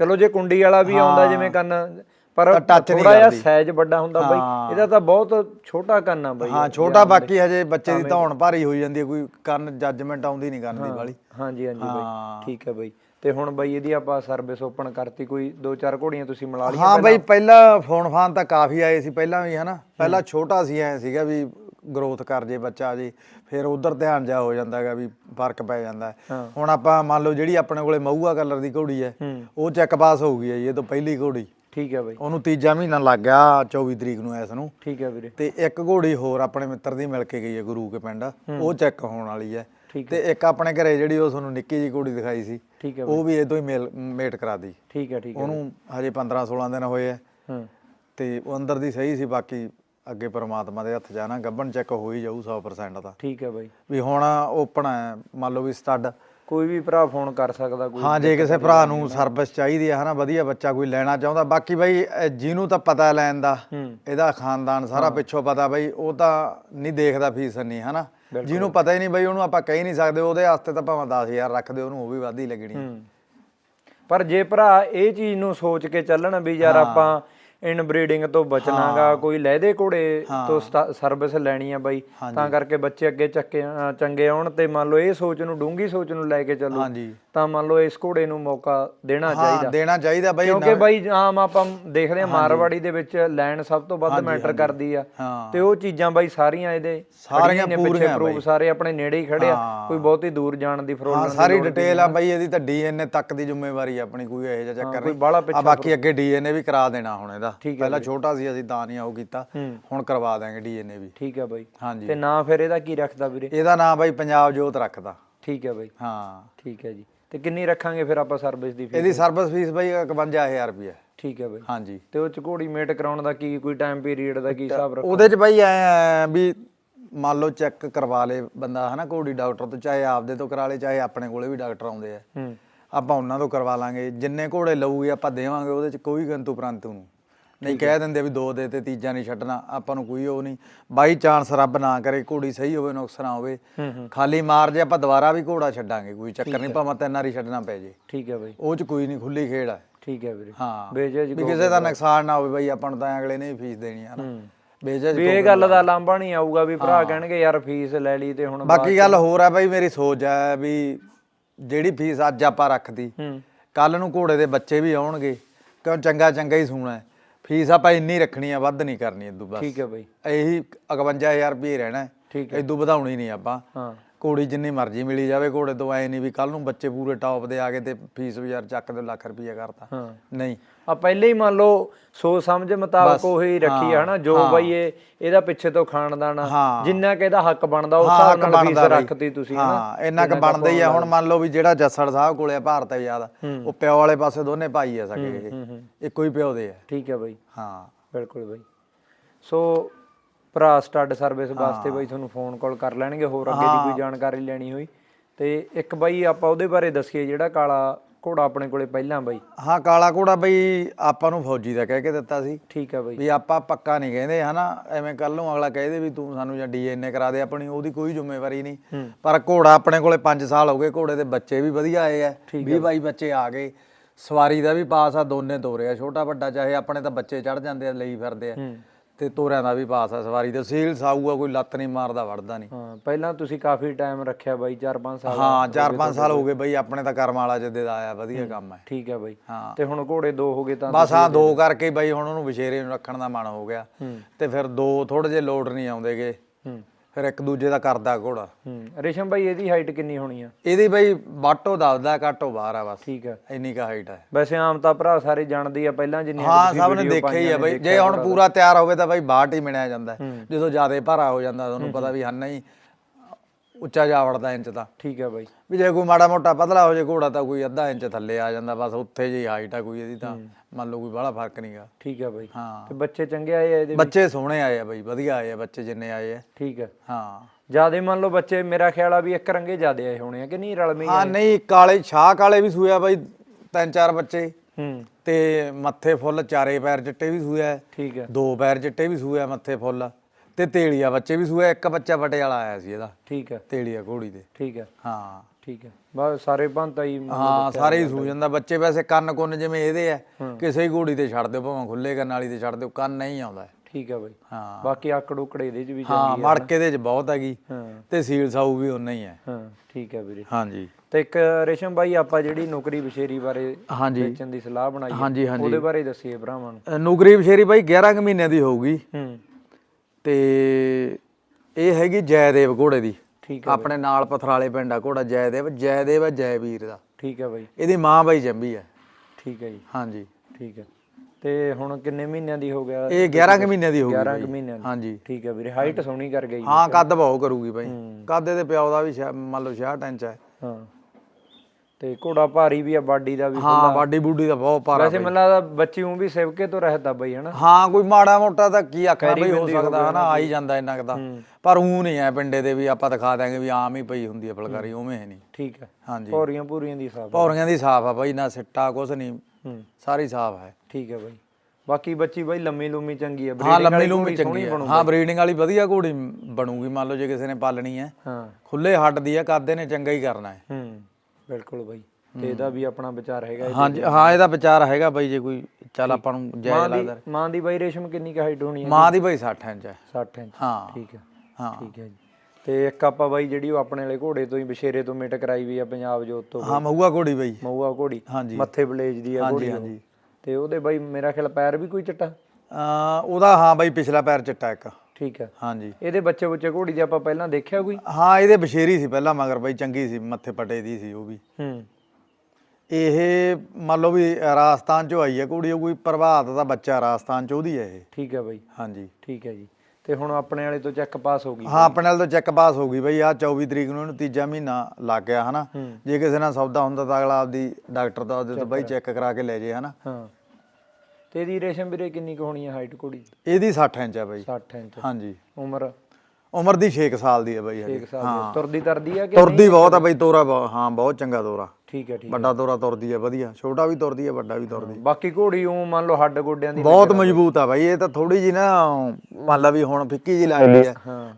ਚਲੋ ਜੇ ਕੁੰਡੀ ਵਾਲਾ ਵੀ ਆਉਂਦਾ ਜਿਵੇਂ ਕੰਨ ਪਰ ਥੋੜਾ ਜਿਹਾ। ਸਾਈਜ਼ ਵੱਡਾ ਹੁੰਦਾ ਬਾਈ ਇਹਦਾ ਤਾਂ ਬਹੁਤ ਛੋਟਾ ਕੰਨ ਆ ਬਾਈ। ਹਾਂ ਛੋਟਾ ਬਾਕੀ ਹਜੇ ਬੱਚੇ ਦੀ ਧੌਣ ਭਾਰੀ ਹੋਈ ਜਾਂਦੀ ਹੈ ਕੋਈ ਕੰਨ ਜੱਜਮੈਂਟ ਆਉਂਦੀ ਨਹੀਂ ਕੰਨ ਦੀ ਵਾਲੀ। ਹਾਂਜੀ ਹਾਂਜੀ ਬਾਈ। ਠੀਕ ਹੈ ਬਾਈ। ਤੇ ਹੁਣ ਬਾਈ ਇਹਦੀ ਆਪਾਂ ਸਰਵਿਸ ਓਪਨ ਕਰਤੀ ਕੋਈ ਦੋ ਚਾਰ ਘੋੜੀਆਂ ਤੁਸੀਂ ਮਿਲਾ ਲਈਆਂ ਹਾਂ ਬਈ ਪਹਿਲਾਂ? ਫੋਨ ਫਾਨ ਤਾਂ ਕਾਫੀ ਆਏ ਸੀ ਪਹਿਲਾਂ ਵੀ ਹਨਾ ਪਹਿਲਾਂ ਛੋਟਾ ਸੀ ਐ ਸੀਗਾ ਵੀ ਗਰੋਥ ਕਰ ਜੇ ਬੱਚਾ ਜੀ। ਫਿਰ ਉਧਰ ਧਿਆਨ ਜਾ ਹੋ ਜਾਂਦਾ ਹੈਗਾ ਵੀ ਫ਼ਰਕ ਪੈ ਜਾਂਦਾ। ਹੁਣ ਆਪਾਂ ਮੰਨ ਲਓ ਜਿਹੜੀ ਆਪਣੇ ਕੋਲੇ ਮਊਆ ਕਲਰ ਦੀ ਘੋੜੀ ਹੈ ਉਹ ਚੈੱਕ ਪਾਸ ਹੋ ਗਈ ਹੈ ਇਹ ਤੋਂ ਪਹਿਲੀ ਘੋੜੀ। ਠੀਕ ਹੈ ਬਾਈ। ਉਹਨੂੰ ਤੀਜਾ ਮਹੀਨਾ ਲੱਗ ਗਿਆ 24 ਤਰੀਕ ਨੂੰ ਐਸ ਨੂੰ। ਠੀਕ ਹੈ ਵੀਰੇ। ਤੇ ਇੱਕ ਘੋੜੀ ਹੋਰ ਆਪਣੇ ਮਿੱਤਰ ਦੀ ਮਿਲ ਕੇ ਗਈ ਹੈ ਗੁਰੂ ਕੇ ਪਿੰਡ। ਉਹ ਚੈੱਕ ਹੋਣ ਵਾਲੀ ਹੈ। ਤੇ ਇੱਕ ਆਪਣੇ ਘਰੇ ਜਿਹੜੀ ਉਹ ਤੁਹਾਨੂੰ ਨਿੱਕੀ ਜੀ ਘੋੜੀ ਦਿਖਾਈ ਸੀ ਠੀਕ ਹੈ ਉਹ ਵੀ ਤੋਂ ਹੀ ਮੇਲ ਮੇਟ ਕਰਾ ਦੀ ਠੀਕ ਹੈ ਠੀਕ ਹੈ। ਉਹਨੂੰ ਹਜੇ 15 16 ਦਿਨ ਹੋਏ ਆ ਹਾਂ। ਤੇ ਉਹ ਅੰਦਰ ਦੀ ਸਹੀ ਸੀ ਬਾਕੀ ਅੱਗੇ ਪ੍ਰਮਾਤਮਾ ਦੇ ਹੱਥ ਜਾਣਾ ਗੱਬਣ ਚੈੱਕ ਹੋ ਹੀ ਜਾਊ 100% ਦਾ ਠੀਕ ਹੈ ਬਾਈ। ਵੀ ਹੁਣ ਓਪਨ ਹੈ ਮੰਨ ਲਓ ਵੀ ਸਟੱਡ ਕੋਈ ਵੀ ਭਰਾ ਫੋਨ ਕਰ ਸਕਦਾ ਕੋਈ ਹਾਂ ਜੇ ਕਿਸੇ ਭਰਾ ਨੂੰ ਸਰਵਿਸ ਚਾਹੀਦੀ ਹੈ ਹਨਾ ਵਧੀਆ ਬੱਚਾ ਕੋਈ ਲੈਣਾ ਚਾਹੁੰਦਾ। ਬਾਕੀ ਬਈ ਜਿਹਨੂੰ ਤਾਂ ਪਤਾ ਲੈਣ ਦਾ ਇਹਦਾ ਖਾਨਦਾਨ ਸਾਰਾ ਪਿੱਛੋਂ ਪਤਾ ਬਈ ਉਹ ਤਾਂ ਨਹੀਂ ਦੇਖਦਾ ਫੀਸ ਨਹੀਂ ਹਨਾ। ਜਿਹਨੂੰ ਪਤਾ ਹੀ ਨਹੀਂ ਬਈ ਉਹਨੂੰ ਆਪਾਂ ਕਹਿ ਨਹੀਂ ਸਕਦੇ ਉਹਦੇ ਵਾਸਤੇ ਤਾਂ ਭਾਵੇਂ 10000 ਰੱਖ ਦਿਓ ਉਹਨੂੰ ਉਹ ਵੀ ਵੱਧ ਲੱਗਣੀ ਪਰ ਜੇ ਭਰਾ ਇਹ ਚੀਜ਼ ਨੂੰ ਸੋਚ ਕੇ ਚੱਲਣ ਵੀ ਯਾਰ ਆਪਾਂ ਇਨਬਰੀਡਿੰਗ ਤੋਂ ਬਚਣਾਗਾ ਕੋਈ ਲਹਿਦੇ ਘੋੜੇ ਤੋਂ ਸਰਵਿਸ ਲੈਣੀ ਆ ਬਾਈ। ਤਾਂ ਕਰਕੇ ਬੱਚੇ ਅੱਗੇ ਚੱਕੇ ਚੰਗੇ ਆਉਣ ਤੇ ਮੰਨ ਲਓ ਇਹ ਸੋਚ ਨੂੰ ਡੂੰਗੀ ਸੋਚ ਨੂੰ ਲੈ ਕੇ ਚੱਲੋ। ਹਾਂਜੀ। ਤਾਂ ਮੰਨ ਲਓ ਇਸ ਘੋੜੇ ਨੂੰ ਮੌਕਾ ਦੇਣਾ ਹਾਂ ਚਾਹੀਦਾ। ਦੇਣਾ ਚਾਹੀਦਾ ਬਈ ਕਿਉਂਕਿ ਬਾਈ ਆਮ ਆਪਾਂ ਦੇਖਦੇ ਆ ਮਾਰਵਾੜੀ ਦੇ ਵਿੱਚ ਲੈਣ ਸਭ ਤੋਂ ਵੱਧ ਮੈਟਰ ਕਰਦੀ ਆ। ਹਾਂ। ਤੇ ਉਹ ਚੀਜ਼ਾਂ ਬਾਈ ਸਾਰੀਆਂ ਇਹਦੇ ਸਾਰੀਆਂ ਨੇ ਪੂਰੀਆਂ ਪ੍ਰੂਫ ਸਾਰੇ ਆਪਣੇ ਨੇੜੇ ਹੀ ਖੜੇ ਆ। ਕੋਈ ਬਹੁਤੀ ਦੂਰ ਜਾਣ ਦੀ ਹਾਂ ਫਰੋਲਣ ਸਾਰੀ ਡਿਟੇਲ ਆ ਬਈ ਇਹਦੀ ਤਾਂ ਡੀਐਨਏ ਤੱਕ ਦੀ ਜ਼ਿੰਮੇਵਾਰੀ ਆ ਆਪਣੀ ਕੋਈ ਇਹੋ ਜਿਹਾ ਚੱਕਰ ਨਹੀਂ। ਆ ਬਾਕੀ ਅੱਗੇ ਡੀਐਨਏ ਵੀ ਕਰਾ ਦੇਣਾ ਹੁਣ ਇਹਦਾ। ਹੈ ਪਹਿਲਾਂ ਛੋਟਾ ਸੀ ਅਸੀਂ ਤਾਂ ਨਹੀਂ ਉਹ ਕੀਤਾ। ਹੂੰ। ਹੁਣ ਕਰਵਾ ਦਾਂਗੇ ਡੀਐਨਏ ਵੀ। ਠੀਕ ਹੈ ਬਾਈ। ਹਾਂਜੀ। ਤੇ ਨਾਂ ਫਿਰ ਇਹਦਾ ਕੀ ਰੱਖਦਾ ਵੀਰੇ? ਇਹਦਾ ਨਾਮ ਬਾਈ ਪੰਜਾਬ ਜੋਤ ਰੱਖਦਾ। ਠੀਕ ਹੈ ਬਾਈ। ਹਾਂ। ਠੀਕ ਹੈ ਜੀ। ਤੇ ਕਿੰਨੀ ਰੱਖਾਂਗੇ ਫਿਰ ਆਪਾਂ ਸਰਵਿਸ ਦੀ ਫੀਸ ਇਹਦੀ ਸਰਵਿਸ ਫੀਸ ਬਾਈ 51000 ਰੁਪਏ ਠੀਕ ਹੈ ਬਾਈ। ਹਾਂਜੀ। ਤੇ ਉਹ ਚ ਘੋੜੀ ਮੇਟ ਕਰਾਉਣ ਦਾ ਕੀ ਕੋਈ ਟਾਈਮ ਪੀਰੀਅਡ ਦਾ ਕੀ ਹਿਸਾਬ ਰੱਖ? ਉਹਦੇ ਚ ਬਾਈ ਐ ਵੀ ਮੰਨ ਲਓ ਚੈੱਕ ਕਰਵਾ ਲੇ ਬੰਦਾ ਹਨਾ ਕੋਡੀ ਡਾਕਟਰ ਤੋਂ ਚਾਹੇ ਆਪਦੇ ਤੋਂ ਕਰਾ ਲੇ ਚਾਹੇ ਆਪਣੇ ਕੋਲੇ ਵੀ ਡਾਕਟਰ ਆਉਂਦੇ ਆ। ਹੂੰ। ਆਪਾਂ ਉਹਨਾਂ ਤੋਂ ਕਰਵਾ ਲਾਂਗੇ। ਜਿੰਨੇ ਘੋੜੇ ਲਊਗੇ ਆਪਾਂ ਦੇਵਾਂਗੇ ਉਹਦੇ ਚ ਕੋਈ ਗੰਤੂ ਪ੍ਰੰਤੂ ਨੂੰ। ਨਹੀਂ ਕਹਿ ਦਿੰਦੇ ਵੀ ਦੋ ਦੇ ਤੇ ਤੀਜਾ ਨਹੀਂ ਛੱਡਣਾ ਆਪਾਂ ਨੂੰ ਕੋਈ ਉਹ ਨਹੀਂ। ਬਾਈ ਚਾਂਸ ਰੱਬ ਨਾ ਕਰੇ ਘੋੜੀ ਸਹੀ ਹੋਵੇ ਨੁਕਸ ਨਾ ਹੋਵੇ। ਖਾਲੀ ਮਾਰ ਜੇ ਆਪਾਂ ਦੁਬਾਰਾ ਵੀ ਘੋੜਾ ਛੱਡਾਂਗੇ ਕੋਈ ਚੱਕਰ ਨਹੀਂ ਭਾਵੇਂ ਤਿੰਨ ਵਾਰੀ ਛੱਡਣਾ ਪੈ ਜੇ। ਠੀਕ ਹੈ ਬਾਈ। ਉਹ ਚ ਕੋਈ ਨਹੀਂ ਖੁੱਲੀ ਖੇਡ ਹੈ ਠੀਕ ਹੈ ਵੀਰੇ। ਹਾਂ। ਬੇਜੇ ਵੀ ਕਿਸੇ ਦਾ ਨੁਕਸਾਨ ਨਾ ਹੋਵੇ ਬਾਈ ਆਪਾਂ ਨੂੰ ਤਾਂ ਅਗਲੇ ਨੇ ਫੀਸ ਦੇਣੀ ਆ ਨਾ। ਹੂੰ। ਬੇਜਾ ਵੀ ਇਹ ਗੱਲ ਦਾ ਲਾਂਭਾ ਨਹੀਂ ਆਊਗਾ ਵੀ ਭਰਾ ਕਹਿਣਗੇ ਯਾਰ ਫੀਸ ਲੈ ਲਈ ਤੇ ਹੁਣ ਬਾਕੀ ਗੱਲ ਹੋਰ ਆ ਬਾਈ ਮੇਰੀ ਸੋਚ ਹੈ ਵੀ ਜਿਹੜੀ ਫੀਸ ਅੱਜ ਆਪਾਂ ਰੱਖਦੀ ਹੂੰ। ਕੱਲ ਨੂੰ ਘੋੜੇ ਦੇ ਬੱਚੇ ਵੀ ਆਉਣਗੇ ਕਿਉਂ ਚੰਗਾ ਚੰਗਾ ਹੀ ਸੂਣਾ ਹੈ। ਫੀਸ ਆਪਾਂ ਇੰਨੀ ਰੱਖਣੀ ਆ ਵੱਧ ਨਹੀਂ ਕਰਨੀ ਇਦੋਂ ਬਸ। ਠੀਕ ਹੈ ਬਾਈ। ਇਹੀ 51000 ਰੁਪਏ ਰਹਿਣਾ ਹੈ। ਠੀਕ ਇਦੋਂ ਵਧਾਉਣੀ ਨਹੀਂ ਆਪਾਂ। ਹਾਂ। ਘੋੜੀ ਜਿੰਨੀ ਮਰਜ਼ੀ ਮਿਲੀ ਜਾਵੇ ਘੋੜੇ ਤੋਂ ਐ ਨਹੀਂ ਵੀ ਕੱਲ ਨੂੰ ਬੱਚੇ ਪੂਰੇ ਟੌਪ ਦੇ ਆ ਗਏ ਤੇ ਫੀਸ ਯਾਰ ਚੱਕ ਦੇ ਲੱਖ ਰੁਪਏ ਕਰਤਾ। ਹਾਂ। ਨਹੀਂ। ਆ ਪਹਿਲੇ ਹੀ ਮੰਨ ਲਓ ਸੋਚ ਸਮਝ ਮੁਤਾਬਕ ਉਹੀ ਰੱਖੀ ਆ ਹਨਾ ਜੋ ਬਾਈ ਇਹ ਇਹਦਾ ਪਿੱਛੇ ਤੋਂ ਆ, ਹਾਂ। ਜਿੰਨਾ ਕਿ ਇਹਦਾ ਹੱਕ ਬਣਦਾ ਉਸ ਹਾਂ, ਹਿਸਾਬ ਨਾਲ ਫੀਸ। ਰੱਖਤੀ ਤੁਸੀਂ ਹਾਂ ਇੰਨਾ ਕ ਬਣਦਾ ਹੀ ਆ। ਹੁਣ ਮੰਨ ਲਓ ਵੀ ਜਿਹੜਾ ਜੱਸੜ ਸਾਹਿਬ ਕੋਲੇ ਆ ਭਾਰਤ ਆਜ਼ਾਦ ਉਹ ਪਿਓ ਵਾਲੇ ਪਾਸੇ ਦੋਨੇ ਭਾਈ ਆ ਸਕੇ ਇਹ। ਇੱਕੋ ਹੀ ਪਿਓ ਦੇ ਆ। ਠੀਕ ਹੈ ਬਾਈ। ਹਾਂ। ਬਿਲਕੁਲ ਬਾਈ। ਸੋ ਭਰਾ ਸਟੱਡ ਸਰਵਿਸ ਵਾਸਤੇ ਬਾਈ ਤੁਹਾਨੂੰ ਫੋਨ ਕਾਲ ਕਰ ਲੈਣਗੇ ਹੋਰ ਅੱਗੇ ਦੀ ਕੋਈ ਜਾਣਕਾਰੀ ਲੈਣੀ ਹੋਈ। ਤੇ ਇੱਕ ਬਾਈ ਆਪਾਂ ਉਹਦੇ ਬਾਰੇ ਦੱਸੀਏ ਜਿਹੜਾ ਕਾਲਾ ਘੋੜਾ ਆਪਣੇ ਕੋਲੇ ਪਹਿਲਾਂ ਬਾਈ। ਹਾਂ ਕਾਲਾ ਘੋੜਾ ਬਈ ਆਪਾਂ ਨੂੰ ਫੌਜੀ ਦਾ ਕਹਿ ਕੇ ਦਿੱਤਾ ਸੀ। ਠੀਕ ਹੈ ਬਾਈ। ਵੀ ਆਪਾਂ ਪੱਕਾ ਨਹੀਂ ਕਹਿੰਦੇ ਹਨਾ? ਐਵੇਂ ਕੱਲ ਨੂੰ ਅਗਲਾ ਕਹਦੇ ਵੀ ਤੂੰ ਸਾਨੂੰ ਜਾਂ ਡੀਐਨਏ ਕਰਾ ਦੇ ਆਪਣੀ ਉਹਦੀ ਕੋਈ ਜ਼ਿੰਮੇਵਾਰੀ ਨਹੀਂ। ਪਰ ਘੋੜਾ ਆਪਣੇ ਕੋਲੇ 5 ਸਾਲ ਹੋ ਗਏ ਘੋੜੇ ਦੇ ਬੱਚੇ ਵੀ ਵਧੀਆ ਆਏ ਆ 20 22 ਬੱਚੇ ਆ ਗਏ। ਸਵਾਰੀ ਦਾ ਵੀ ਪਾਸ ਆ ਦੋਨੇ ਤੋਰਿਆ ਛੋਟਾ ਵੱਡਾ ਚਾਹੇ ਆਪਣੇ ਤਾਂ ਬੱਚੇ ਚੜ ਜਾਂਦੇ ਆ ਲਈ ਫਿਰਦੇ ਆ। ਤੇ ਤੋਰਿਆਂ ਦਾ ਵੀ ਪਾਸ ਆ ਸਵਾਰੀ ਦਾ ਸੀਲ ਸਾਊ ਆ ਕੋਈ ਲੱਤ ਨਹੀਂ ਮਾਰਦਾ ਵੜਦਾ ਨਹੀਂ। ਹਾਂ ਪਹਿਲਾਂ ਤੁਸੀਂ ਕਾਫੀ ਟਾਈਮ ਰੱਖਿਆ ਬਾਈ 4-5 ਸਾਲ ਹਾਂ 4-5 ਸਾਲ ਹੋ ਗਏ ਬਈ ਆਪਣੇ ਤਾਂ ਕਰਮ ਵਾਲਾ ਜਿੱਦੇ ਦਾ ਆਇਆ ਵਧੀਆ ਕੰਮ ਹੈ। ਠੀਕ ਹੈ ਬਾਈ। ਹਾਂ। ਤੇ ਹੁਣ ਘੋੜੇ ਦੋ ਹੋ ਗਏ ਤਾਂ ਬਸ ਹਾਂ ਦੋ ਕਰਕੇ ਬਈ ਹੁਣ ਉਹਨੂੰ ਵਿਸ਼ੇਰੇ ਨੂੰ ਰੱਖਣ ਦਾ ਮਨ ਹੋ ਗਿਆ। ਤੇ ਫਿਰ ਦੋ ਥੋੜੇ ਜਿਹੇ ਲੋਡ ਨਹੀਂ ਆਉਂਦੇਗੇ। ਫਿਰ ਇੱਕ ਦੂਜੇ ਦਾ ਕਰਦਾ ਘੋੜਾ। ਹੂੰ ਰੇਸ਼ਮ ਬਾਈ ਇਹਦੀ ਹਾਈਟ ਕਿੰਨੀ ਹੋਣੀ ਆ? ਇਹਦੀ ਬਈ ਬਾਟੋ ਦੱਸਦਾ ਘੱਟੋ ਬਾਹਰ ਆ ਬਸ। ਠੀਕ ਹੈ ਇੰਨੀ ਕਾ ਹਾਈਟ ਹੈ ਵੈਸੇ ਆਮ ਤਾਂ ਭਰਾ ਸਾਰੇ ਜਾਣਦੇ ਆ ਪਹਿਲਾਂ ਜਿੰਨੀਆਂ ਹਾਂ ਸਭ ਨੇ ਦੇਖਿਆ ਹੀ ਆ ਬਈ। ਜੇ ਹੁਣ ਪੂਰਾ ਤਿਆਰ ਹੋਵੇ ਤਾਂ ਬਈ ਬਾਹਟ ਹੀ ਮਿਣਿਆ ਜਾਂਦਾ। ਜਦੋਂ ਜ਼ਿਆਦਾ ਭਾਰਾ ਹੋ ਜਾਂਦਾ ਤੁਹਾਨੂੰ ਪਤਾ ਵੀ ਹਨ ਹੀ ਉੱਚਾ ਜਾ ਵੜਦਾ ਇੰਚ ਦਾ। ਠੀਕ ਹੈ ਬਾਈ। ਵੀ ਜੇ ਕੋਈ ਮਾੜਾ ਮੋਟਾ ਪਤਲਾ ਹੋ ਜੇ ਘੋੜਾ ਤਾਂ ਕੋਈ ਅੱਧਾ ਇੰਚ ਥੱਲੇ ਆ ਜਾਂਦਾ ਬਸ ਉੱਥੇ ਜਿਹੀ ਹਾਈਟ ਆ ਕੋਈ ਇਹਦੀ ਤਾਂ ਮੰਨ ਲਓ ਕੋਈ ਬੜਾ ਫ਼ਰਕ ਨਹੀਂਗਾ ਠੀਕ ਹੈ ਬਾਈ। ਹਾਂ। ਤੇ ਬੱਚੇ ਚੰਗੇ ਆਏ ਆ ਇਹਦੇ ਬੱਚੇ ਸੋਹਣੇ ਆਏ ਆ ਬਈ ਵਧੀਆ ਆਏ ਆ ਬੱਚੇ ਜਿੰਨੇ ਆਏ ਆ। ਠੀਕ ਹੈ। ਹਾਂ। ਜਿਆਦੇ ਮੰਨ ਲਓ ਬੱਚੇ ਮੇਰਾ ਖਿਆਲ ਆ ਵੀ ਇੱਕ ਰੰਗੇ ਜਿਆਦੇ ਆਏ ਹੋਣੇ ਆ ਕਿ ਨਹੀਂ ਰਲਵੇਂ ਹਾਂ ਨਹੀਂ ਕਾਲੇ ਛਾਹ ਕਾਲੇ ਵੀ ਸੂਇਆ ਬਾਈ ਤਿੰਨ ਚਾਰ ਬੱਚੇ। ਹੂੰ। ਤੇ ਮੱਥੇ ਫੁੱਲ ਚਾਰੇ ਪੈਰ ਚਿੱਟੇ ਵੀ ਸੂਇਆ ਠੀਕ ਹੈ। ਦੋ ਪੈਰ ਚਿੱਟੇ ਵੀ ਸੂਇਆ ਮੱਥੇ ਫੁੱਲ। ਤੇ ਤੇਲੀਆ ਬੱਚੇ ਵੀ ਸੂਇਆ ਇੱਕ ਬੱਚਾ ਵਟੇ ਵਾਲਾ ਆਇਆ ਸੀ ਇਹਦਾ। ਠੀਕ ਹੈ। ਤੇਲੀਆ ਘੋੜੀ ਦੇ ਠੀਕ ਹੈ। ਹਾਂ। ਠੀਕ ਹੈ। ਬਸ ਸਾਰੇ ਭੰਤਾ ਹੀ ਹਾਂ ਸਾਰੇ ਹੀ ਸੂ ਜਾਂਦਾ। ਬੱਚੇ ਵੈਸੇ ਕੰਨ ਕੁੰਨ ਜਿਵੇਂ ਇਹਦੇ ਆ ਕਿਸੇ ਹੀ ਘੋੜੀ ਤੇ ਛੱਡ ਦਿਓ ਭਾਵੇਂ ਖੁੱਲੇ ਕੰਨ ਵਾਲੀ ਤੇ ਛੱਡ ਦਿਓ ਕੰਨ ਨਹੀਂ ਆਉਂਦਾ। ਠੀਕ ਹੈ ਬਾਈ। ਹਾਂ। ਬਾਕੀ ਆਕੜ ਉਕੜ ਇਹਦੇ ਚ ਵੀ ਹਾਂ ਮੜਕੇ ਦੇ ਚ ਬਹੁਤ ਹੈਗੀ। ਤੇ ਸੀਲ ਸਾਊ ਵੀ ਉਨਾ ਹੀ ਹੈ। ਹਾਂ ਠੀਕ ਹੈ ਵੀਰੇ। ਹਾਂਜੀ। ਤੇ ਇੱਕ ਰੇਸ਼ਮ ਬਾਈ ਆਪਾਂ ਜਿਹੜੀ ਨੌਕਰੀ ਬਸ਼ੇਰੀ ਬਾਰੇ ਹਾਂਜੀ। ਵੇਚਣ ਦੀ ਸਲਾਹ ਬਣਾਈ ਹੈ, ਉਹਦੇ ਬਾਰੇ ਦੱਸੀਏ ਭਰਾਵਾਂ ਨੂੰ। ਅ, ਨੁਗਰੀ ਬਸ਼ੇਰੀ ਬਾਈ 11 ਕੁ ਮਹੀਨਿਆਂ ਦੀ ਹੋਊਗੀ। ਹੂੰ। ਤੇ ਇਹ ਹੈਗੀ ਜੈਦੇਵ ਘੋੜੇ ਦੀ। ਠੀਕ ਹੈ ਆਪਣੇ ਨਾਲ ਪਥਰਾਲੇ ਪਿੰਡ ਆ ਘੋੜਾ ਜੈਦੇਵ ਜੈਦੇਵ ਹੈ ਜੈਵੀਰ ਦਾ। ਠੀਕ ਹੈ ਬਾਈ। ਇਹਦੀ ਮਾਂ ਬਾਈ ਜੰਬੀ ਹੈ ਠੀਕ ਹੈ ਜੀ। ਹਾਂਜੀ। ਠੀਕ ਹੈ। ਤੇ ਹੁਣ ਕਿੰਨੇ ਮਹੀਨਿਆਂ ਦੀ ਹੋ ਗਿਆ? ਇਹ 11 ਕੁ ਮਹੀਨਿਆਂ ਦੀ ਹੋਊਗੀ 11 ਬਾਈ। ਕੁ ਮਹੀਨਿਆਂ ਦੀ। ਹਾਂਜੀ। ਠੀਕ ਹੈ ਵੀਰੇ ਹਾਈਟ ਸੋਹਣੀ ਕਰ ਗਈ। ਹਾਂ ਕੱਦ ਬਹੁਤ ਕਰੂਗੀ ਬਾਈ। ਕੱਦ ਇਹਦੇ ਪਿਓ ਦਾ ਵੀ ਮੰਨ ਲਓ 66 ਇੰਚ ਹੈ। ਹਾਂ। ਤੇ ਘੋੜਾ ਭਾਰੀ ਵੀ ਆ ਬਾਡੀ ਦਾ ਵੀ ਹਾਂ ਬਾਡੀ ਬੂਡੀ ਦਾ ਬਹੁਤ ਭਾਰਾ ਵੈਸੇ ਮੈਨੂੰ ਲੱਗਦਾ ਬੱਚੀ ਉਹ ਵੀ ਸਿਵਕੇ ਤੋਂ ਰਹਿਦਾ ਬਈ ਹਨਾ? ਹਾਂ ਕੋਈ ਮਾੜਾ ਮੋਟਾ ਤਾਂ ਕੀ ਆਖਣਾ ਬਈ ਹੋ ਸਕਦਾ ਹਨਾ ਆ ਹੀ ਜਾਂਦਾ ਇੰਨਾ ਕੁ ਦਾ ਪਰ ਉਹ ਨਹੀਂ ਹੈ ਪਿੰਡੇ ਦੇ ਵੀ ਆਪਾਂ ਦਿਖਾ ਦਾਂਗੇ ਵੀ ਆਮ ਹੀ ਪਈ ਹੁੰਦੀ ਹੈ ਫਲਕਾਰੀ ਉਵੇਂ ਹੈ ਨਹੀਂ। ਠੀਕ ਹੈ ਹਾਂਜੀ। ਪੌਰੀਆਂ ਪੂਰੀਆਂ ਦੀ ਹਿਸਾਬ ਪੌਰੀਆਂ ਦੀ ਸਾਫ਼ ਆ ਬਾਈ ਨਾ ਸਿੱਟਾ ਕੁਛ ਨਹੀਂ। ਹੂੰ। ਸਾਰੀ ਸਾਫ਼ ਹੈ ਠੀਕ ਹੈ ਬਾਈ। ਬਾਕੀ ਬੱਚੀ ਬਾਈ ਲੰਮੀ ਲੰਮੀ ਚੰਗੀ ਆ। ਹਾਂ breeding ਲੰਮੀ ਲੂਮੀ ਚੰਗੀ ਸੋਹਣੀ ਹੈ। ਹਾਂ ਬਰੀਡਿੰਗ ਵਾਲੀ ਵਧੀਆ ਘੋੜੀ ਬਣੂਗੀ ਮੰਨ ਲਓ ਜੇ ਕਿਸੇ ਨੇ ਪਾਲਣੀ ਹੈ ਹਾਂ। ਖੁੱਲੇ ਹੱਟ ਦੀ ਹੈ ਕਾਦੇ ਨੇ ਚੰਗਾ ਹੀ ਕਰਨਾ ਹੈ ਹੂੰ। ਬਿਲਕੁਲ ਬਾਈ। ਤੇ ਇਹਦਾ ਵੀ ਆਪਣਾ ਵਿਚਾਰ ਹੈਗਾ ਇਹਦੇ ਹਾਂਜੀ ਹਾਂ ਇਹਦਾ ਵਿਚਾਰ ਹੈਗਾ ਬਾਈ ਜੇ ਕੋਈ ਚੱਲ ਆਪਾਂ ਨੂੰ ਮਾਂ ਜਾਇਜ਼ ਦੀ ਲੱਗਦਾ। ਮਾਂ ਦੀ ਬਾਈ ਰੇਸ਼ਮ ਕਿੰਨੀ ਕੁ ਹਾਈਟ ਹੋਣੀ ਹੈ? ਮਾਂ ਦੀ ਬਾਈ 60 ਇੰਚ ਹੈ। 60 ਇੰਚ। ਹਾਂ। ਠੀਕ ਹੈ। ਹਾਂ। ਠੀਕ ਹੈ ਜੀ। ਤੇ ਇੱਕ ਆਪਾਂ ਬਾਈ ਜਿਹੜੀ ਉਹ ਆਪਣੇ ਵਾਲੇ ਘੋੜੇ ਤੋਂ ਹੀ ਬਸ਼ੇਰੇ ਤੋਂ ਮਿਟ ਕਰਾਈ ਵੀ ਆ ਪੰਜਾਬ ਜੋਤ ਤੋਂ ਹਾਂ ਮਊਆ ਘੋੜੀ ਬਾਈ। ਮਊਆ ਘੋੜੀ। ਹਾਂਜੀ। ਮੱਥੇ ਬਲੇਜ ਦੀ ਆ ਹਾਂਜੀ, ਘੋੜੀ। ਹਾਂਜੀ। ਤੇ। ਉਹਦੇ ਬਾਈ ਮੇਰਾ ਖਿਆਲ ਪੈਰ ਵੀ ਕੋਈ ਚਿੱਟਾ? ਅ ਉਹਦਾ ਹਾਂ ਬਾਈ ਪਿਛਲਾ ਪੈਰ ਚਿੱਟਾ ਇੱਕ। ਠੀਕ ਹੈ। ਹਾਂਜੀ। ਇਹਦੇ ਬੱਚੇ ਬੱਚੇ ਘੋੜੀ ਦੇ ਆਪਾਂ ਪਹਿਲਾਂ ਦੇਖਿਆ ਕੋਈ? ਹਾਂ ਇਹਦੇ ਬਸ਼ੇਰੀ ਸੀ ਪਹਿਲਾਂ ਮਗਰ ਬਾਈ ਚੰਗੀ ਸੀ ਮੱਥੇ ਪਟੇ ਦੀ ਸੀ ਉਹ ਵੀ। ਹੂੰ। ਇਹ ਮੰਨ ਲਓ ਵੀ ਰਾਜਸਥਾਨ ਚੋਂ ਆਈ ਹੈ ਕੁੜੀ ਉਹ ਕੋਈ ਪ੍ਰਭਾਤ ਦਾ ਬੱਚਾ ਰਾਜਸਥਾਨ ਚ ਉਹਦੀ ਹੈ ਇਹ। ਠੀਕ ਹੈ ਬਾਈ। ਹਾਂਜੀ। ਠੀਕ ਹੈ ਜੀ। ਤੇ ਹੁਣ ਆਪਣੇ ਵਾਲੇ ਤੋਂ ਚੈੱਕ ਪਾਸ ਹੋ ਗਈ ਹਾਂ ਆਪਣੇ ਨਾਲ ਤਾਂ ਚੈੱਕ ਪਾਸ ਹੋ ਗਈ ਬਈ। ਆ 24 ਤਰੀਕ ਨੂੰ ਇਹਨੂੰ ਤੀਜਾ ਮਹੀਨਾ ਲੱਗ ਗਿਆ ਹਨਾ। ਜੇ ਕਿਸੇ ਨਾਲ ਸੌਦਾ ਹੁੰਦਾ ਤਾਂ ਅਗਲਾ ਆਪਦੀ ਡਾਕਟਰ ਤੋਂ ਉਹਦੇ ਤੋਂ ਬਈ ਚੈੱਕ ਕਰਾ ਕੇ ਲੈ ਜੇ ਹਨਾ। ਹਾਂ। ਤੇ ਇਹਦੀ ਰੇਸ਼ਮ ਵੀਰੇ ਕਿੰਨੀ ਕੁ ਹੋਣੀ ਹੈ ਹਾਈਟ ਦੀ? ਇਹਦੀ 60 ਇੰਚ ਹੈ ਬਈ। 60 ਇੰਚ। ਹਾਂਜੀ। ਉਮਰ? ਉਮਰ ਦੀ 6 ਸਾਲ ਦੀ ਹੈ ਬਈ ਹਜੇ। 1 ਸਾਲ ਦੀ। ਤੁਰਦੀ ਤਰਦੀ ਆ ਕਿ ਤੁਰਦੀ ਬਹੁਤ ਆ ਬਈ ਤੋਰਾ ਬਹੁਤ- ਹਾਂ ਬਹੁਤ ਚੰਗਾ ਤੋਰਾ। ਠੀਕ ਹੈ ਠੀਕ ਵੱਡਾ ਤੋਰਾ ਤੁਰਦੀ ਹੈ ਵਧੀਆ। ਛੋਟਾ ਵੀ ਤੁਰਦੀ ਹੈ ਵੱਡਾ ਵੀ ਤੁਰਦੀ ਬਾਕੀ ਘੋੜੀ ਉਹ ਮੰਨ ਲਓ ਹੱਡ ਗੋਡਿਆਂ ਦੀ ਬਹੁਤ ਮਜ਼ਬੂਤ ਆ ਬਾਈ ਇਹ ਤਾਂ ਥੋੜੀ ਜੀ ਨਾ ਮੰਨ ਲਾ ਵੀ ਹੁਣ ਫਿੱਕੀ ਜੀ ਲੱਗਦੀ ਹੈ।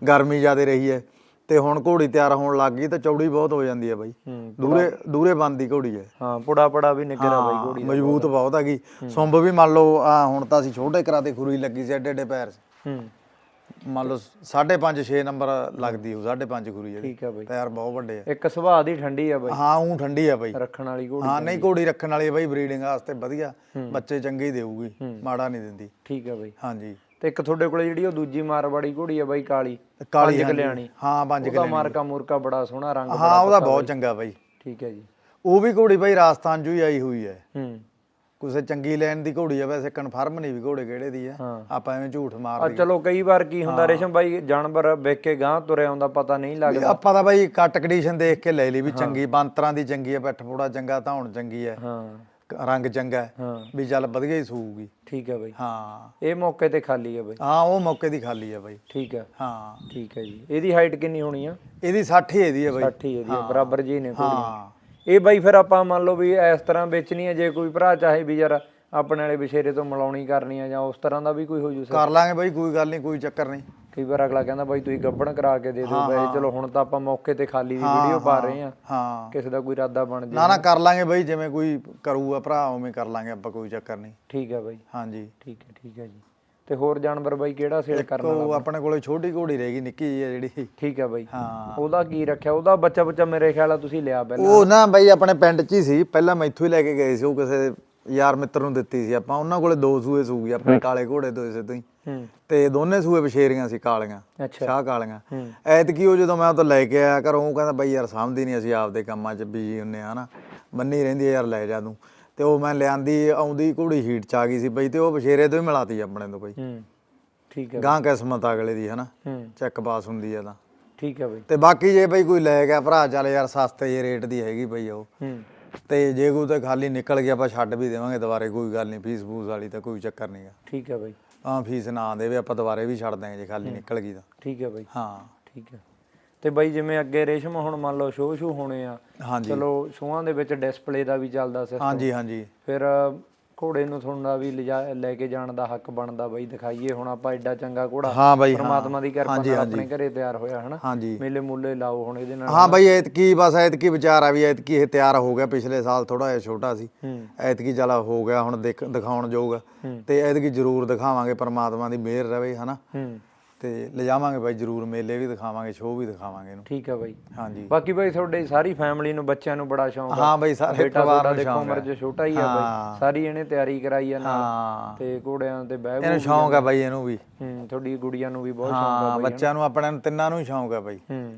ਗਰਮੀ ਜ਼ਿਆਦੇ ਰਹੀ ਹੈ ਤੇ ਹੁਣ ਘੋੜੀ ਤਿਆਰ ਹੋਣ ਲੱਗ ਗਈ ਤਾਂ ਚੌੜੀ ਬਹੁਤ ਹੋ ਜਾਂਦੀ ਹੈ ਬਾਈ। ਦੂਰੇ ਦੂਰੇ ਬੰਦੀ ਘੋੜੀ ਹੈ। ਹਾਂ ਪੁੜਾ ਪੜਾ ਵੀ ਨਿਕਰਾ ਬਾਈ ਘੋੜੀ ਮਜ਼ਬੂਤ ਬਹੁਤ ਹੈਗੀ। ਸੁੰਬ ਵੀ ਮੰਨ ਲਓ ਆ ਹੁਣ ਤਾਂ ਅਸੀਂ ਛੋਟੇ ਕਰਾਤੇ ਖੁਰੀ ਲੱਗੀ ਸੀ ਐਡੇ ਐਡੇ ਪੈਰ। ਹੂੰ। ਮੰਨ ਲਓ 5.5 6 ਨੰਬਰ ਲੱਗਦੀ ਉਹ 5.5 ਖੁਰੀ ਜਿਹੜੀ। ਠੀਕ ਹੈ ਬਾਈ। ਪੈਰ ਬਹੁਤ ਵੱਡੇ ਆ। ਇੱਕ ਸੁਭਾਅ ਦੀ ਠੰਡੀ ਆ ਬਾਈ। ਹਾਂ ਉਹ ਠੰਡੀ ਆ ਬਾਈ। ਰੱਖਣ ਵਾਲੀ ਘੋੜੀ ਹਾਂ ਨਹੀਂ ਘੋੜੀ ਰੱਖਣ ਵਾਲੀ ਬਾਈ ਬਰੀਡਿੰਗ ਵਾਸਤੇ ਵਧੀਆ। ਬੱਚੇ ਚੰਗੇ ਹੀ ਦੇਊਗੀ ਮਾੜਾ ਨਹੀਂ ਦਿੰਦੀ। ਠੀਕ ਹੈ ਬਾਈ। ਹਾਂਜੀ। ਤੇ ਇੱਕ ਤੁਹਾਡੇ ਕੋਲੇ ਜਿਹੜੀ ਉਹ ਦੂਜੀ ਮਾਰਵਾੜੀ ਘੋੜੀ ਆ ਬਾਈ ਕਾਲੀ ਕਾਲੀ। ਕਲਿਆਣੀ। ਹਾਂ ਪੰਜ ਉਹਦਾ ਮਾਰਕਾ ਮੁਰਕਾ ਬੜਾ ਸੋਹਣਾ ਰੰਗ ਹਾਂ ਉਹਦਾ ਬਹੁਤ ਚੰਗਾ ਬਾਈ। ਠੀਕ ਹੈ ਜੀ। ਉਹ ਵੀ ਘੋੜੀ ਬਾਈ ਰਾਜਸਥਾਨ ਚੋਂ ਹੀ ਆਈ ਹੋਈ ਹੈ। ਹੂੰ। ਕਿਸੇ ਚੰਗੀ ਲੈਣ ਦੀ ਘੋੜੀ ਆ ਵੈਸੇ ਕਨਫਰਮ ਨਹੀਂ ਵੀ ਘੋੜੇ ਕਿਹੜੇ ਦੀ ਹਾਂ। ਆਪਾਂ ਐਵੇਂ ਝੂਠ ਆ ਮਾਰ ਚਲੋ ਕਈ ਵਾਰ ਕੀ ਹੁੰਦਾ ਰੇਸ਼ਮ ਬਾਈ ਜਾਨਵਰ ਵੇਖ ਕੇ ਗਾਂ ਤੁਰਿਆ ਆਉਂਦਾ ਪਤਾ ਨਹੀਂ ਲੱਗਦਾ। ਆਪਾਂ ਤਾਂ ਬਾਈ ਕੱਟ ਕੰਡੀਸ਼ਨ ਦੇਖ ਕੇ ਲੈ ਲਈ ਵੀ ਚੰਗੀ ਬਾਂਤਰਾਂ ਦੀ ਚੰਗੀ ਹੈ ਪਿੱਠ ਫੋੜਾ ਚੰਗਾ ਧੌਣ ਚੰਗੀ ਹੈ ਹਾਂ। ਰੰਗ ਚੰਗਾ ਹੈ ਹਾਂ। ਵੀ ਚੱਲ ਵਧੀਆ ਹੀ ਸੂਊਗੀ। ਠੀਕ ਹੈ ਬਾਈ। ਹਾਂ। ਇਹ ਮੌਕੇ ਤੇ ਖਾਲੀ ਹੈ ਬਾਈ। ਹਾਂ ਉਹ ਮੌਕੇ ਦੀ ਖਾਲੀ ਹੈ ਬਾਈ। ਠੀਕ ਹੈ। ਹਾਂ। ਠੀਕ ਹੈ ਜੀ। ਇਹਦੀ ਹਾਈਟ ਕਿੰਨੀ ਹੋਣੀ ਆ? ਇਹਦੀ 60 ਹੀ ਇਹਦੀ ਹੈ ਬਾਈ। 60 ਹੀ ਇਹਦੀ ਆ, ਬਰਾਬਰ ਜੀ ਨੇ ਹਾਂ। ਇਹ ਬਾਈ ਫਿਰ ਆਪਾਂ ਮੰਨ ਲਓ ਵੀ ਇਸ ਤਰ੍ਹਾਂ ਵੇਚਣੀ ਹੈ ਜੇ ਕੋਈ ਭਰਾ ਚਾਹੇ ਵੀ ਯਾਰ ਆਪਣੇ ਵਾਲੇ ਵਿਸ਼ੇਰੇ ਤੋਂ ਮਿਲਾਉਣੀ ਕਰਨੀ ਆ ਜਾਂ ਉਸ ਤਰ੍ਹਾਂ ਦਾ ਵੀ ਕੋਈ ਹੋ ਜੂ ਕਰ ਲਾਂਗੇ ਬਾਈ ਕੋਈ ਗੱਲ ਨਹੀਂ ਕੋਈ ਚੱਕਰ ਨਹੀਂ। ਕਈ ਵਾਰ ਅਗਲਾ ਕਹਿੰਦਾ ਬਾਈ ਤੁਸੀਂ ਗੱਬਣ ਕਰਾ ਕੇ ਦੇ ਦਿਓ ਵੈਸੇ ਚਲੋ ਹੁਣ ਤਾਂ ਆਪਾਂ ਮੌਕੇ ਤੇ ਖਾਲੀ ਦੀ ਵੀਡੀਓ ਪਾ ਰਹੇ ਆ ਹਾਂ। ਕਿਸੇ ਦਾ ਕੋਈ ਇਰਾਦਾ ਬਣ ਜੇ ਨਾ ਨਾ ਕਰ ਲਾਂਗੇ ਬਾਈ ਜਿਵੇਂ ਕੋਈ ਕਰੂਗਾ ਭਰਾ ਉਵੇਂ ਕਰ ਲਾਂਗੇ ਆਪਾਂ ਕੋਈ ਚੱਕਰ ਨਹੀਂ। ਠੀਕ ਹੈ ਬਾਈ। ਹਾਂਜੀ। ਠੀਕ ਹੈ ਠੀਕ ਹੈ ਜੀ। ਤੇ ਹੋਰ ਜਾਨਵਰ ਬਾਈ ਕਿਹੜਾ ਸੇਲ ਕਰਨਾ ਉਹ ਆਪਣੇ ਕੋਲੇ ਛੋਟੀ ਘੋੜੀ ਰਹਿ ਗਈ ਨਿੱਕੀ ਹੈ ਜਿਹੜੀ। ਠੀਕ ਹੈ ਬਾਈ। ਹਾਂ। ਉਹਦਾ ਕੀ ਰੱਖਿਆ? ਉਹਦਾ ਬੱਚਾ ਬੱਚਾ ਮੇਰੇ ਖਿਆਲ ਆ ਤੁਸੀਂ ਲਿਆ ਪਹਿਲਾਂ। ਉਹ ਨਾ ਬਾਈ ਆਪਣੇ ਪਿੰਡ 'ਚ ਹੀ ਸੀ। ਪਹਿਲਾਂ ਮੈਥੋਂ ਹੀ ਲੈ ਕੇ ਗਏ ਸੀ ਉਹ ਕਿਸੇ ਯਾਰ ਮਿੱਤਰ ਨੂੰ ਦਿੱਤੀ ਸੀ ਆਪਾਂ। ਉਹਨਾਂ ਕੋਲੇ ਦੋ ਸੂਏ ਸੂਗੀ ਆਪਣੇ ਕਾਲੇ ਘੋੜੇ ਤੋਂ ਇਸੇ ਤੋਂ ਹੀ। ਤੇ ਦੋਨੇ ਸੂਏ ਬਸ਼ੇਰੀਆਂ ਸੀ ਕਾਲੀਆਂ ਸ਼ਾਹ ਕਾਲੀਆਂ। ਐਤਕੀ ਉਹ ਜਦੋਂ ਮੈਂ ਉਹ ਤੋਂ ਲੈ ਕੇ ਆਇਆ ਘਰੋਂ ਉਹ ਕਹਿੰਦਾ ਬਾਈ ਯਾਰ ਸਮਝਦੀ ਨਹੀਂ ਅਸੀਂ ਆਪਦੇ ਕੰਮਾਂ 'ਚ ਬਿਜ਼ੀ ਹੁੰਨੇ ਆ ਹਨਾ। ਬੰਨੀ ਰਹਿੰਦੀ ਯਾਰ ਲੈ ਜਾ ਤੂੰ। ਤੇ ਉਹ ਮੈਂ ਲਿਆਂਦੀ ਆਉਂਦੀ ਘੋੜੀ ਹੀਟ 'ਚ ਆ ਗਈ ਸੀ ਬਈ ਤੇ ਉਹ ਬਸ਼ੇਰੇ ਤੋਂ ਹੀ ਮਿਲਾਤੀ ਆਪਣੇ ਤੋਂ ਬਈ। ਠੀਕ ਹੈ ਗਾਂ ਕਿਸਮਤ ਅਗਲੇ ਦੀ ਹਨਾ। ਚੈੱਕ ਪਾਸ ਹੁੰਦੀ ਆ ਤਾਂ। ਠੀਕ ਹੈ ਬਾਈ। ਤੇ ਬਾਕੀ ਜੇ ਬਈ ਕੋਈ ਲੈ ਗਿਆ ਭਰਾ ਚੱਲ ਯਾਰ ਸਸਤੇ ਜੇ ਰੇਟ ਦੀ ਹੈਗੀ ਬਈ ਉਹ। ਹੂੰ। ਤੇ ਜੇ ਕੋਈ ਤੇ ਖਾਲੀ ਨਿਕਲ ਗਿਆ ਆਪਾਂ ਛੱਡ ਵੀ ਦੇਵਾਂਗੇ ਦੁਬਾਰੇ ਕੋਈ ਗੱਲ ਨਹੀਂ ਫੀਸ ਫੂਸ ਵਾਲੀ ਤਾਂ ਕੋਈ ਚੱਕਰ ਨਹੀਂਗਾ ਠੀਕ ਹੈ ਬਾਈ। ਹਾਂ ਫੀਸ ਨਾ ਦੇਵੇ ਆਪਾਂ ਦੁਬਾਰੇ ਵੀ ਛੱਡ ਦਾਂਗੇ ਜੇ ਖਾਲੀ ਨਿਕਲ ਗਈ ਤਾਂ। ਠੀਕ ਹੈ ਬਾਈ। ਹਾਂ। ਠੀਕ ਹੈ ਤੇ ਬਾਈ ਜਿਵੇਂ ਅੱਗੇ ਰੇਸ਼ਮ ਹੁਣ ਮੰਨ ਲਓ ਸ਼ੋਅ ਸ਼ੂ ਹੋਣੇ ਆ ਹਾਂਜੀ। ਚਲੋ ਸ਼ੋਆਂ ਦੇ ਵਿੱਚ ਡਿਸਪਲੇ ਦਾ ਵੀ ਚੱਲਦਾ ਸਿਸਟਮ ਹਾਂਜੀ ਹਾਂਜੀ। ਫਿਰ ਘੋੜੇ ਨੂੰ ਥੋੜਾ ਵੀ ਲਿਜਾ ਲੈ ਕੇ ਜਾਣ ਦਾ ਹੱਕ ਬਣਦਾ ਬਾਈ ਦਿਖਾਈਏ ਹੁਣ ਆਪਾਂ ਐਡਾ ਚੰਗਾ ਘੋੜਾ ਹਾਂ ਬਾਈ ਹਾਂ। ਪਰਮਾਤਮਾ ਦੀ ਕਿਰਪਾ ਹਾਂਜੀ, ਨਾਲ ਹਾਂਜੀ। ਆਪਣੇ ਘਰੇ ਤਿਆਰ ਹੋਇਆ ਹਨਾ? ਹਾਂਜੀ। ਮੇਲੇ ਮੁੱਲੇ ਲਾਓ ਹੁਣ ਇਹਦੇ ਨਾਲ ਹਾਂ ਬਾਈ ਐਤਕੀ ਬਸ ਐਤਕੀ ਵਿਚਾਰ ਆ ਵੀ ਐਤਕੀ ਇਹ ਤਿਆਰ ਹੋ ਗਿਆ ਪਿਛਲੇ ਸਾਲ ਥੋੜਾ ਜਿਹਾ ਛੋਟਾ ਸੀ। ਹੂੰ। ਐਤਕੀ ਚਲਾ ਹੋ ਗਿਆ ਹੁਣ ਦੇਖ ਦਿਖਾਉਣ ਜਾਊਗਾ ਤੇ ਐਤਕੀ ਜ਼ਰੂਰ ਦਿਖਾਵਾਂਗੇ ਪਰਮਾਤਮਾ ਦੀ ਮਿਹਰ ਰਵੇ ਹਨਾ? ਹੂੰ। ਤੇ ਲਿਜਾਵਾਂਗੇ ਬਾਈ ਜ਼ਰੂਰ ਮੇਲੇ ਵੀ ਦਿਖਾਵਾਂਗੇ ਸ਼ੋਅ ਵੀ ਦਿਖਾਵਾਂਗੇ ਇਹਨੂੰ। ਠੀਕ ਹੈ ਬਾਈ। ਹਾਂਜੀ। ਬਾਕੀ ਬਾਈ ਤੁਹਾਡੇ ਸਾਰੀ ਫੈਮਿਲੀ ਨੂੰ ਬੱਚਿਆਂ ਨੂੰ ਬੜਾ ਸ਼ੌਂਕ ਆ। ਹਾਂ ਬਾਈ ਸਾਰੇ ਪਰਿਵਾਰ ਨੂੰ ਦੇਖੋ ਉਮਰ 'ਚ ਛੋਟਾ ਹੀ ਆ। ਬਾਈ। ਸਾਰੀ ਇਹਨੇ ਤਿਆਰੀ ਕਰਾਈ ਆ ਨਾਲ। ਤੇ ਘੋੜਿਆਂ ਤੇ ਬਹਿ ਇਹਨੂੰ ਸ਼ੌਂਕ ਆ ਬਾਈ ਇਹਨੂੰ ਵੀ। ਹੂੰ ਤੁਹਾਡੀ ਗੁੜੀਆਂ ਨੂੰ ਵੀ ਬਹੁਤ ਸ਼ੌਂਕ ਆ ਹਾਂ ਬਾਈ ਬੱਚਿਆਂ ਨੂੰ ਆਪਣੇ ਨੂੰ ਤਿੰਨਾਂ ਨੂੰ ਹੀ ਸ਼ੌਂਕ ਆ ਬਾਈ। ਹੂੰ।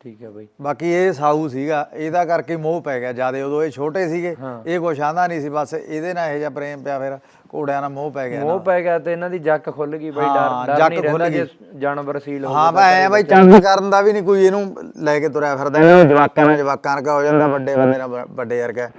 ਠੀਕ ਹੈ ਬਾਈ। ਬਾਕੀ ਇਹ ਸਾਊ ਸੀਗਾ ਇਹਦਾ ਕਰਕੇ ਮੋਹ ਪੈ ਗਿਆ। ਜਿਆਦੇ ਉਦੋਂ ਇਹ ਛੋਟੇ ਸੀਗੇ। ਇਹ ਕੁਛ ਆਂਦਾ ਨਹੀਂ ਸੀ ਬਸ ਇਹਦੇ ਨਾਲ ਇਹ ਜਿਹਾ ਪ੍ਰੇਮ ਪਿਆ ਫਿਰ ਘੋੜਿਆਂ ਨਾਲ ਮੋਹ ਪੈ ਗਿਆ ਮੋਹ ਪੈ ਗਿਆ ਤੇ ਇਹਨਾਂ ਦੀ ਜੱਕ ਖੁੱਲ ਗਈ ਬਾਈ ਡਰ ਡਰ ਜੱਕ ਨਹੀਂ ਰਹਿੰਦਾ ਜੇ ਜਾਨਵਰ ਸੀਲ ਹੋ ਹਾਂ ਭਾਈ ਐ ਬਾਈ ਚੰਗ ਕਰਨ ਦਾ ਵੀ ਨਹੀਂ ਕੋਈ ਇਹਨੂੰ ਲੈ ਕੇ ਤੁਰਿਆ ਫਿਰਦਾ। ਇਹਨਾਂ ਨੂੰ ਜਵਾਕਾਂ ਨਾਲ ਜਵਾਕਾਂ ਵਰਗਾ ਹੋ ਜਾਂਦਾ ਵੱਡੇ ਬੰਦੇ ਨਾਲ ਵੱਡੇ ਵਰਗਾ।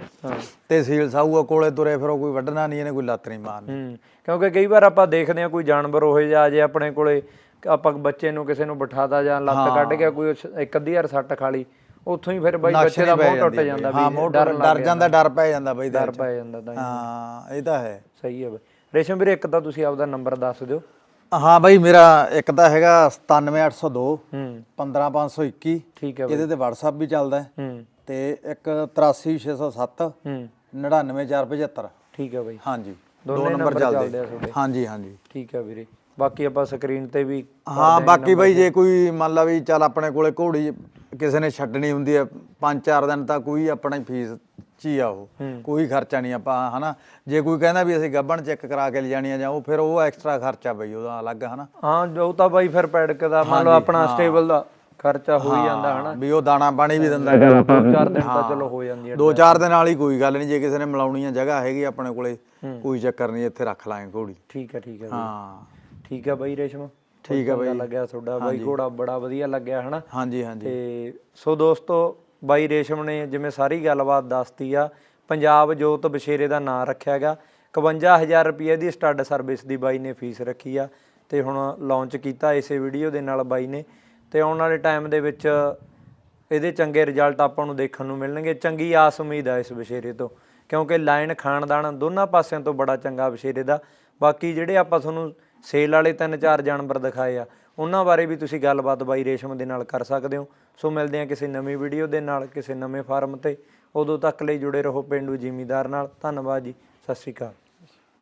ਤੇ ਸੀਲ ਸਾਊਆ ਕੋਲੇ ਤੁਰੇ ਫਿਰੋ ਕੋਈ ਵੱਢਣਾ ਨਹੀਂ ਇਹਨੇ ਕੋਈ ਲੱਤ ਨਹੀਂ ਮਾਰਨੀ। ਕਿਉਂਕਿ ਕਈ ਵਾਰ ਆਪਾਂ ਦੇਖਦੇ ਹਾਂ ਕੋਈ ਜਾਨਵਰ ਉਹੇ ਜਿਹਾ ਜੇ ਆਪਣੇ ਕੋਲੇ ਆਪਾਂ ਬੱਚੇ ਨੂੰ ਕਿਸੇ ਨੂੰ ਬਿਠਾਤਾ ਜਾਂ ਲੱਤ ਕੱਢ ਗਿਆ ਕੋਈ ਇੱਕ ਅੱਧੀ ਵਾਰ ਸੱਟ ਖਾ ਲਈ ਉੱਥੋਂ ਹੀ ਫਿਰ ਬਾਈ ਬੱਚੇ ਦਾ ਮੋਹ ਟੁੱਟ ਜਾਂਦਾ ਵੀ ਡਰ ਡਰ ਜਾਂਦਾ ਡਰ ਪੈ ਜਾਂਦਾ ਬਾਈ ਡਰ। ਪੈ ਜਾਂਦਾ ਤਾਂ ਹੀ। ਇਹ ਤਾਂ ਹੈ। ਸਹੀ ਹੈ ਬਾਈ। ਰੇਸ਼ਮ ਵੀਰੇ ਇੱਕ ਤਾਂ ਤੁਸੀਂ ਆਪਦਾ ਨੰਬਰ ਦੱਸ ਦਿਓ। ਹਾਂ ਬਾਈ ਮੇਰਾ ਇੱਕ ਤਾਂ ਹੈਗਾ 97802 ਹੂੰ। 15521 ਠੀਕ ਹੈ ਬਾਈ। ਇਹਦੇ ਤੇ WhatsApp ਵੀ ਚੱਲਦਾ ਹੈ। ਹੂੰ। ਤੇ ਇੱਕ 83607 ਹੂੰ। 99475 ਠੀਕ ਹੈ ਬਾਈ। ਹਾਂਜੀ। ਦੋ ਨੰਬਰ ਚੱਲਦੇ। ਹਾਂਜੀ ਹਾਂਜੀ। ਠੀਕ ਹੈ ਵੀਰੇ। ਬਾਕੀ ਆਪਾਂ ਸਕਰੀਨ ਤੇ ਵੀ ਹਾਂ ਬਾਕੀ ਬਾਈ ਜੇ ਕੋਈ ਮੰਨ ਲਾ ਵੀ ਚੱਲ ਆਪਣੇ ਕੋਲੇ ਘੋੜੀ ਕਿਸੇ ਨੇ ਛੱਡਣੀ ਹੁੰਦੀ ਹੈ ਪੰਜ ਚਾਰ ਦਿਨ ਤਾਂ ਕੋਈ ਆਪਣਾ ਫੀਸ ਚ ਆ ਉਹ। ਕੋਈ ਖਰਚਾ ਨਹੀਂ ਆਪਾਂ ਹਨਾ? ਜੇ ਕੋਈ ਕਹਿੰਦਾ ਵੀ ਅਸੀਂ ਗੱਬਣ ਚੈੱਕ ਕਰਾ ਕੇ ਲਿਜਾਣੀ ਆ ਜਾਂ ਉਹ ਫਿਰ ਉਹ ਐਕਸਟਰਾ ਖਰਚਾ ਬਈ ਉਹਦਾ ਅਲੱਗ ਹਨਾ? ਹਾਂ ਜੋ ਤਾਂ ਬਾਈ ਫਿਰ ਪੈਡਕ ਦਾ ਮੰਨ ਲਓ ਆਪਣਾ ਸਟੇਬਲ ਦਾ ਖਰਚਾ ਹੋ ਹੀ ਜਾਂਦਾ ਹਨਾ? ਵੀ ਉਹ ਦਾਣਾ ਪਾਣੀ ਵੀ ਦਿੰਦਾ। ਚੱਲ ਆਪਾਂ ਦੋ ਚਾਰ ਦਿਨ ਤਾਂ ਚਲੋ ਹੋ ਜਾਂਦੀ ਹੈ ਦੋ ਚਾਰ ਦਿਨ ਵਾਲੀ ਕੋਈ ਗੱਲ ਨਹੀਂ ਜੇ ਕਿਸੇ ਨੇ ਮਿਲਾਉਣੀ ਆ ਜਗ੍ਹਾ ਹੈਗੀ ਆਪਣੇ ਕੋਲੇ ਕੋਈ ਚੱਕਰ ਨਹੀਂ ਇੱਥੇ ਰੱਖ ਲਾਂਗੇ ਘੋੜੀ। ਠੀਕ ਹੈ ਠੀਕ ਹੈ। ਹਾਂ। ਠੀਕ ਹੈ ਬਾਈ ਰੇਸ਼ਮ? ਠੀਕ ਹੈ ਬਾਈ। ਲੱਗਿਆ ਤੁਹਾਡਾ। ਬਾਈ ਘੋੜਾ ਬੜਾ ਵਧੀਆ ਲੱਗਿਆ ਹਨਾ? ਹਾਂਜੀ ਹਾਂਜੀ। ਤੇ ਸੋ ਦੋਸਤੋ ਬਾਈ ਰੇਸ਼ਮ ਨੇ ਜਿਵੇਂ ਸਾਰੀ ਗੱਲਬਾਤ ਦੱਸਤੀ ਆ ਪੰਜਾਬ ਜੋਤ ਬਸ਼ੇਰੇ ਦਾ ਨਾਂ ਰੱਖਿਆ ਹੈਗਾ 51000 ਰੁਪਏ ਦੀ ਸਟੱਡ ਸਰਵਿਸ ਦੀ ਬਾਈ ਨੇ ਫੀਸ ਰੱਖੀ ਆ ਤੇ ਹੁਣ ਲਾਂਚ ਕੀਤਾ ਇਸੇ ਵੀਡੀਓ ਦੇ ਨਾਲ ਬਾਈ ਨੇ। ਤੇ ਆਉਣ ਵਾਲੇ ਟਾਈਮ ਦੇ ਵਿੱਚ ਇਹਦੇ ਚੰਗੇ ਰਿਜ਼ਲਟ ਆਪਾਂ ਨੂੰ ਦੇਖਣ ਨੂੰ ਮਿਲਣਗੇ। ਚੰਗੀ ਆਸ ਉਮੀਦ ਆ ਇਸ ਬਸ਼ੇਰੇ ਤੋਂ ਕਿਉਂਕਿ ਲਾਈਨ ਖਾਨਦਾਨ ਦੋਨਾਂ ਪਾਸਿਆਂ ਤੋਂ ਬੜਾ ਚੰਗਾ ਬਸ਼ੇਰੇ ਦਾ। ਬਾਕੀ ਜਿਹੜੇ ਆਪਾਂ ਤੁਹਾਨੂੰ ਸੇਲ ਵਾਲੇ ਤਿੰਨ ਚਾਰ ਜਾਨਵਰ ਦਿਖਾਏ ਆ। ਉਹਨਾਂ ਬਾਰੇ ਵੀ ਤੁਸੀਂ ਗੱਲਬਾਤ ਬਾਈ ਰੇਸ਼ਮ ਦੇ ਨਾਲ ਕਰ ਸਕਦੇ ਹੋ। ਸੋ ਮਿਲਦੇ ਹਾਂ ਕਿਸੇ ਨਵੀਂ ਵੀਡੀਓ ਦੇ ਨਾਲ, ਕਿਸੇ ਨਵੇਂ ਫਾਰਮ ਤੇ। ਉਦੋਂ ਤੱਕ ਲਈ ਜੁੜੇ ਰਹੋ ਪਿੰਡੂ ਜ਼ਿਮੀਦਾਰ ਨਾਲ। ਧੰਨਵਾਦ ਜੀ। ਸਤਿ ਸ਼੍ਰੀ ਅਕਾਲ।